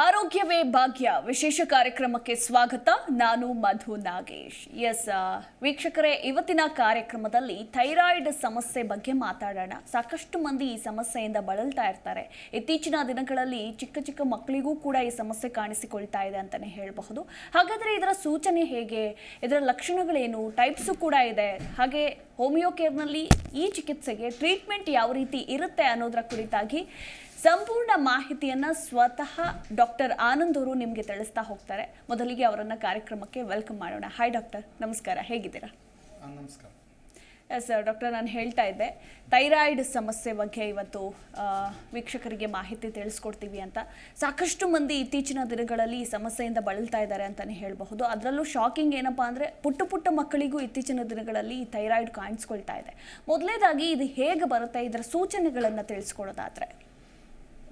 ಆರೋಗ್ಯವೇ ಭಾಗ್ಯ. ವಿಶೇಷ ಕಾರ್ಯಕ್ರಮಕ್ಕೆ ಸ್ವಾಗತ. ನಾನು ಮಧು ನಾಗೇಶ್. ಎಸ್ ವೀಕ್ಷಕರೇ, ಇವತ್ತಿನ ಕಾರ್ಯಕ್ರಮದಲ್ಲಿ ಥೈರಾಯ್ಡ್ ಸಮಸ್ಯೆ ಬಗ್ಗೆ ಮಾತಾಡೋಣ. ಸಾಕಷ್ಟು ಮಂದಿ ಈ ಸಮಸ್ಯೆಯಿಂದ ಬಳಲ್ತಾ ಇರ್ತಾರೆ. ಇತ್ತೀಚಿನ ದಿನಗಳಲ್ಲಿ ಚಿಕ್ಕ ಚಿಕ್ಕ ಮಕ್ಕಳಿಗೂ ಕೂಡ ಈ ಸಮಸ್ಯೆ ಕಾಣಿಸಿಕೊಳ್ತಾ ಇದೆ ಅಂತಲೇ ಹೇಳಬಹುದು. ಹಾಗಾದರೆ ಇದರ ಸೂಚನೆ ಹೇಗೆ? ಇದರ ಲಕ್ಷಣಗಳೇನು? ಟೈಪ್ಸು ಕೂಡ ಇದೆ. ಹಾಗೆ ಹೋಮಿಯೋ ಕೇರ್ನಲ್ಲಿ ಈ ಚಿಕಿತ್ಸೆಗೆ ಟ್ರೀಟ್ಮೆಂಟ್ ಯಾವ ರೀತಿ ಇರುತ್ತೆ ಅನ್ನೋದರ ಕುರಿತಾಗಿ ಸಂಪೂರ್ಣ ಮಾಹಿತಿಯನ್ನ ಸ್ವತಃ ಡಾಕ್ಟರ್ ಆನಂದ್ ಅವರು ನಿಮಗೆ ತಿಳಿಸ್ತಾ ಹೋಗ್ತಾರೆ. ಮೊದಲಿಗೆ ಅವರನ್ನ ಕಾರ್ಯಕ್ರಮಕ್ಕೆ ವೆಲ್ಕಮ್ ಮಾಡೋಣ. ಹಾಯ್ ಡಾಕ್ಟರ್ ನಮಸ್ಕಾರ. ಹೇಗಿದ್ದೀರಾ? ನಮಸ್ಕಾರ. ಎಸ್ ಡಾಕ್ಟರ್ ನಾನು ಹೇಳ್ತಾ ಇದ್ದೆ. ಥೈರಾಯ್ಡ್ ಸಮಸ್ಯೆ ಬಗ್ಗೆ ಇವತ್ತು ವೀಕ್ಷಕರಿಗೆ ಮಾಹಿತಿ ತಿಳಿಸ್ಕೊಡ್ತೀವಿ ಅಂತ. ಸಾಕಷ್ಟು ಮಂದಿ ಇತ್ತೀಚಿನ ದಿನಗಳಲ್ಲಿ ಈ ಸಮಸ್ಯೆಯಿಂದ ಬಳಲ್ತಾ ಇದ್ದಾರೆ ಅಂತಲೇ ಹೇಳಬಹುದು. ಅದರಲ್ಲೂ ಶಾಕಿಂಗ್ ಏನಪ್ಪ ಅಂದರೆ ಪುಟ್ಟ ಪುಟ್ಟ ಮಕ್ಕಳಿಗೂ ಇತ್ತೀಚಿನ ದಿನಗಳಲ್ಲಿ ಈ ಥೈರಾಯ್ಡ್ ಕಾಣಿಸ್ಕೊಳ್ತಾ ಇದೆ. ಮೊದಲನೇದಾಗಿ ಇದು ಹೇಗೆ ಬರುತ್ತೆ? ಇದರ ಸೂಚನೆಗಳನ್ನು ತಿಳಿಸ್ಕೊಡೋದಾದ್ರೆ.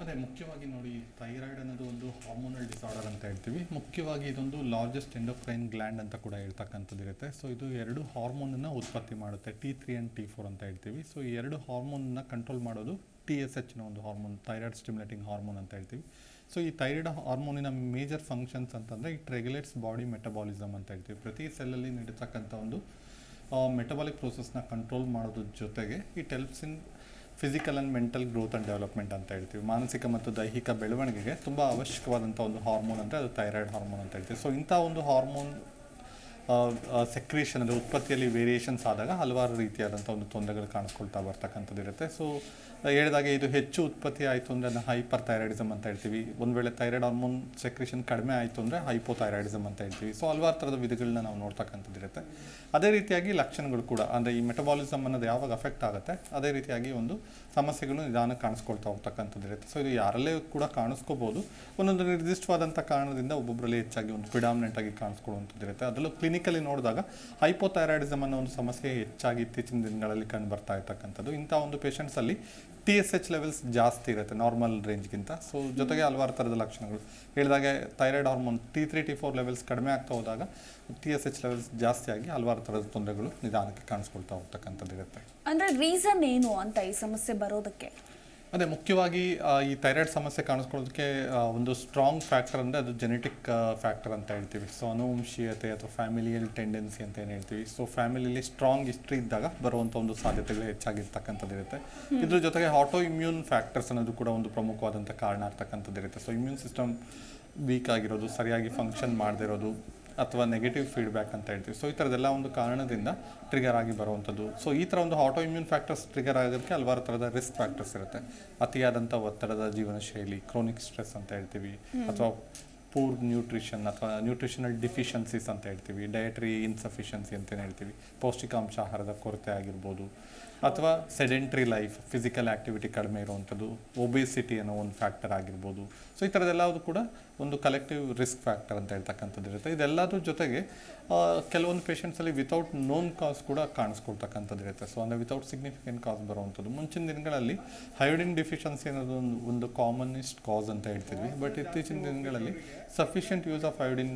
ಅದೇ ಮುಖ್ಯವಾಗಿ ನೋಡಿ ಥೈರಾಯ್ಡ್ ಅನ್ನೋದು ಒಂದು ಹಾರ್ಮೋನಲ್ ಡಿಸಾರ್ಡರ್ ಅಂತ ಹೇಳ್ತೀವಿ. ಮುಖ್ಯವಾಗಿ ಇದೊಂದು ಲಾರ್ಜೆಸ್ಟ್ ಎಂಡೋಕ್ರೈನ್ ಗ್ಲ್ಯಾಂಡ್ ಅಂತ ಕೂಡ ಹೇಳ್ತಕ್ಕಂಥದ್ದು ಇರುತ್ತೆ. ಸೊ ಇದು ಎರಡು ಹಾರ್ಮೋನನ್ನು ಉತ್ಪತ್ತಿ ಮಾಡುತ್ತೆ. T three and T four ಅಂತ ಹೇಳ್ತೀವಿ. ಸೊ ಈ ಎರಡು ಹಾರ್ಮೋನನ್ನ ಕಂಟ್ರೋಲ್ ಮಾಡೋದು ಟಿ ಎಸ್ ಎಚ್ನ ಒಂದು ಹಾರ್ಮೋನ್ ಥೈರಾಯ್ಡ್ ಸ್ಟಿಮ್ಯುಲೇಟಿಂಗ್ ಹಾರ್ಮೋನ್ ಅಂತ ಹೇಳ್ತೀವಿ. ಸೊ ಈ ಥೈರಾಯ್ಡ್ ಹಾರ್ಮೋನಿನ ಮೇಜರ್ ಫಂಕ್ಷನ್ಸ್ ಅಂತಂದರೆ ಇಟ್ ರೆಗ್ಯುಲೇಟ್ಸ್ ಬಾಡಿ ಮೆಟಬಾಲಿಸಮ್ ಅಂತ ಹೇಳ್ತೀವಿ. ಪ್ರತಿ ಸೆಲ್ಲಲ್ಲಿ ನಡೀತಕ್ಕಂಥ ಒಂದು ಮೆಟಬಾಲಿಕ್ ಪ್ರೋಸೆಸ್ನ ಕಂಟ್ರೋಲ್ ಮಾಡೋದ್ರ ಜೊತೆಗೆ it helps in physical and mental growth and development ಅಂತ ಹೇಳ್ತೀವಿ. ಮಾನಸಿಕ ಮತ್ತು ದೈಹಿಕ ಬೆಳವಣಿಗೆಗೆ ತುಂಬ ಅವಶ್ಯಕವಾದಂಥ ಒಂದು ಹಾರ್ಮೋನ್ ಅಂದರೆ ಅದು ಥೈರಾಯ್ಡ್ ಹಾರ್ಮೋನ್ ಅಂತ ಹೇಳ್ತೀವಿ. ಸೊ ಇಂಥ ಒಂದು ಹಾರ್ಮೋನ್ ಸೆಕ್ರೇಷನ್ ಅಂದರೆ ಉತ್ಪತ್ತಿಯಲ್ಲಿ ವೇರಿಯೇಷನ್ಸ್ ಆದಾಗ ಹಲವಾರು ರೀತಿಯಾದಂಥ ಒಂದು ತೊಂದರೆಗಳು ಕಾಣಿಸ್ಕೊಳ್ತಾ ಬರ್ತಕ್ಕಂಥದ್ದು ಇರುತ್ತೆ. ಸೊ ಹೇಳಿದಾಗೆ ಇದು ಹೆಚ್ಚು ಉತ್ಪತ್ತಿ ಆಯಿತು ಅಂದರೆ ಅದನ್ನು ಹೈಪರ್ ಥೈರಾಯ್ಡಿಸಮ್ ಅಂತ ಹೇಳ್ತೀವಿ. ಒಂದು ವೇಳೆ ಥೈರಾಯ್ಡ್ ಹಾರ್ಮೋನ್ ಸೆಕ್ರೇಷನ್ ಕಡಿಮೆ ಆಯಿತು ಅಂದರೆ ಹೈಪೋಥೈರಾಯ್ಡಿಸಮ್ ಅಂತ ಹೇಳ್ತೀವಿ. ಸೊ ಹಲವಾರು ಥರದ ವಿಧಗಳನ್ನ ನಾವು ನೋಡ್ತಕ್ಕಂಥದ್ದು ಇರುತ್ತೆ. ಅದೇ ರೀತಿಯಾಗಿ ಲಕ್ಷಣಗಳು ಕೂಡ, ಅಂದರೆ ಈ ಮೆಟಬಾಲಿಸಮ್ ಅನ್ನೋದು ಯಾವಾಗ ಅಫೆಕ್ಟ್ ಆಗುತ್ತೆ, ಅದೇ ರೀತಿಯಾಗಿ ಒಂದು ಸಮಸ್ಯೆಗಳು ನಿಧಾನ ಕಾಣಿಸ್ಕೊಳ್ತಾ ಹೋಗ್ತಕ್ಕಂಥದ್ದು ಇರುತ್ತೆ. ಸೊ ಇದು ಯಾರಲ್ಲೇ ಕೂಡ ಕಾಣಿಸ್ಕೋಬೋದು. ಒಂದೊಂದು ನಿರ್ದಿಷ್ಟವಾದಂಥ ಕಾರಣದಿಂದ ಒಬ್ಬೊಬ್ಬರಲ್ಲಿ ಹೆಚ್ಚಾಗಿ ಒಂದು ಪ್ರಿಡಾಮಿನೆಂಟ್ ಆಗಿ ಕಾಣಿಸ್ಕೊಳ್ಳುವಂಥದ್ದು ಇರುತ್ತೆ. ಅದರಲ್ಲೂ ಕ್ಲಿನಿಕಲ್ಲಿ ನೋಡಿದಾಗ ಹೈಪೋಥೈರಾಯ್ಡಿಸಮ್ ಅನ್ನೋ ಒಂದು ಸಮಸ್ಯೆ ಹೆಚ್ಚಾಗಿ ಇತ್ತೀಚಿನ ದಿನಗಳಲ್ಲಿ ಕಂಡು ಬರ್ತಾ ಇರ್ತಕ್ಕಂಥದ್ದು. ಇಂಥ ಒಂದು ಪೇಷಂಟ್ಸಲ್ಲಿ ಟಿ ಎಸ್ ಎಚ್ ಲೆವೆಲ್ಸ್ ಜಾಸ್ತಿ ಇರುತ್ತೆ ನಾರ್ಮಲ್ ರೇಂಜ್ಗಿಂತ ಸೊ ಜೊತೆಗೆ ಹಲವಾರು ಥರದ ಲಕ್ಷಣಗಳು. ಹೇಳಿದಾಗೆ thyroid hormone T three T four levels ಕಡಿಮೆ ಆಗ್ತಾ ಹೋದಾಗ ಟಿ ಎಸ್ ಎಚ್ ಲೆವೆಲ್ಸ್ ಜಾಸ್ತಿ ಆಗಿ ಹಲವಾರು ಥರದ ತೊಂದರೆಗಳು ನಿಧಾನಕ್ಕೆ ಕಾಣಿಸ್ಕೊಳ್ತಾ ಹೋಗ್ತಕ್ಕಂಥದ್ದು ಇರುತ್ತೆ. ಅಂದರೆ ರೀಸನ್ ಏನು ಅಂತ ಈ ಸಮಸ್ಯೆ ಬರೋದಕ್ಕೆ? ಅದೇ ಮುಖ್ಯವಾಗಿ ಈ ಥೈರಾಯ್ಡ್ ಸಮಸ್ಯೆ ಕಾಣಿಸ್ಕೊಳ್ಳೋದಕ್ಕೆ ಒಂದು ಸ್ಟ್ರಾಂಗ್ ಫ್ಯಾಕ್ಟರ್ ಅಂದರೆ ಅದು ಜೆನೆಟಿಕ್ ಫ್ಯಾಕ್ಟರ್ ಅಂತ ಹೇಳ್ತೀವಿ. ಸೊ ಅನುವಂಶೀಯತೆ ಅಥವಾ ಫ್ಯಾಮಿಲಿಯಲ್ ಟೆಂಡೆನ್ಸಿ ಅಂತ ಏನು ಹೇಳ್ತೀವಿ. ಸೊ ಫ್ಯಾಮಿಲಿಯಲ್ಲಿ ಸ್ಟ್ರಾಂಗ್ ಹಿಸ್ಟ್ರಿ ಇದ್ದಾಗ ಬರುವಂಥ ಒಂದು ಸಾಧ್ಯತೆಗಳು ಹೆಚ್ಚಾಗಿರ್ತಕ್ಕಂಥದ್ದಿರುತ್ತೆ ಇದ್ರ ಜೊತೆಗೆ ಆಟೋ ಇಮ್ಯೂನ್ ಫ್ಯಾಕ್ಟರ್ಸ್ ಅನ್ನೋದು ಕೂಡ ಒಂದು ಪ್ರಮುಖವಾದಂಥ ಕಾರಣ ಆಗ್ತಕ್ಕಂಥದ್ದು ಇರುತ್ತೆ. ಸೊ ಇಮ್ಯೂನ್ ಸಿಸ್ಟಮ್ ವೀಕ್ ಆಗಿರೋದು ಸರಿಯಾಗಿ ಫಂಕ್ಷನ್ ಮಾಡದೇ ಇರೋದು ಅಥವಾ ನೆಗೆಟಿವ್ ಫೀಡ್ಬ್ಯಾಕ್ ಅಂತ ಹೇಳ್ತೀವಿ. ಸೊ ಈ ಥರದ್ದೆಲ್ಲ ಒಂದು ಕಾರಣದಿಂದ ಟ್ರಿಗರ್ ಆಗಿ ಬರುವಂಥದ್ದು. ಸೊ ಈ ಥರ ಒಂದು ಆಟೋ ಇಮ್ಯೂನ್ ಫ್ಯಾಕ್ಟರ್ಸ್ ಟ್ರಿಗರ್ ಆಗೋದಕ್ಕೆ ಹಲವಾರು ಥರದ ರಿಸ್ಕ್ ಫ್ಯಾಕ್ಟರ್ಸ್ ಇರುತ್ತೆ. ಅತಿಯಾದಂಥ ಒತ್ತಡದ ಜೀವನ ಶೈಲಿ ಕ್ರೋನಿಕ್ ಸ್ಟ್ರೆಸ್ ಅಂತ ಹೇಳ್ತೀವಿ ಅಥವಾ ಪೂರ್ ನ್ಯೂಟ್ರಿಷನ್ ಅಥವಾ ನ್ಯೂಟ್ರಿಷನಲ್ ಡಿಫಿಷಿಯನ್ಸೀಸ್ ಅಂತ ಹೇಳ್ತೀವಿ ಡಯಟ್ರಿ ಇನ್ಸಫಿಷಿಯನ್ಸಿ ಅಂತಲೇ ಹೇಳ್ತೀವಿ ಪೌಷ್ಟಿಕಾಂಶ ಆಹಾರದ ಕೊರತೆ ಆಗಿರ್ಬೋದು ಅಥವಾ ಸೆಡೆಂಟ್ರಿ ಲೈಫ್ ಫಿಸಿಕಲ್ ಆ್ಯಕ್ಟಿವಿಟಿ ಕಡಿಮೆ ಇರುವಂಥದ್ದು ಒಬೇಸಿಟಿ ಅನ್ನೋ ಒಂದು ಫ್ಯಾಕ್ಟರ್ ಆಗಿರ್ಬೋದು. ಸೊ ಈ ಥರದ್ದೆಲ್ಲದು ಕೂಡ ಒಂದು ಕಲೆಕ್ಟಿವ್ ರಿಸ್ಕ್ ಫ್ಯಾಕ್ಟರ್ ಅಂತ ಹೇಳ್ತಕ್ಕಂಥದ್ದು ಇರುತ್ತೆ. ಇದೆಲ್ಲದ್ರ ಜೊತೆಗೆ ಕೆಲವೊಂದು ಪೇಷಂಟ್ಸಲ್ಲಿ ವಿತೌಟ್ ನೋನ್ ಕಾಸ್ ಕೂಡ ಕಾಣಿಸ್ಕೊಳ್ತಕ್ಕಂಥದ್ದು ಇರುತ್ತೆ. ಸೊ ಅಂದರೆ ವಿತೌಟ್ ಸಿಗ್ನಿಫಿಕೆಂಟ್ ಕಾಸ್ ಬರುವಂಥದ್ದು. ಮುಂಚಿನ ದಿನಗಳಲ್ಲಿ ಹೈಡಿನ್ ಡಿಫಿಷಿಯನ್ಸಿ ಅನ್ನೋದು ಒಂದು ಒಂದು ಕಾಮನೆಸ್ಟ್ ಕಾಸ್ ಅಂತ ಹೇಳ್ತಿದ್ವಿ. ಬಟ್ ಇತ್ತೀಚಿನ ದಿನಗಳಲ್ಲಿ sufficient use of iodine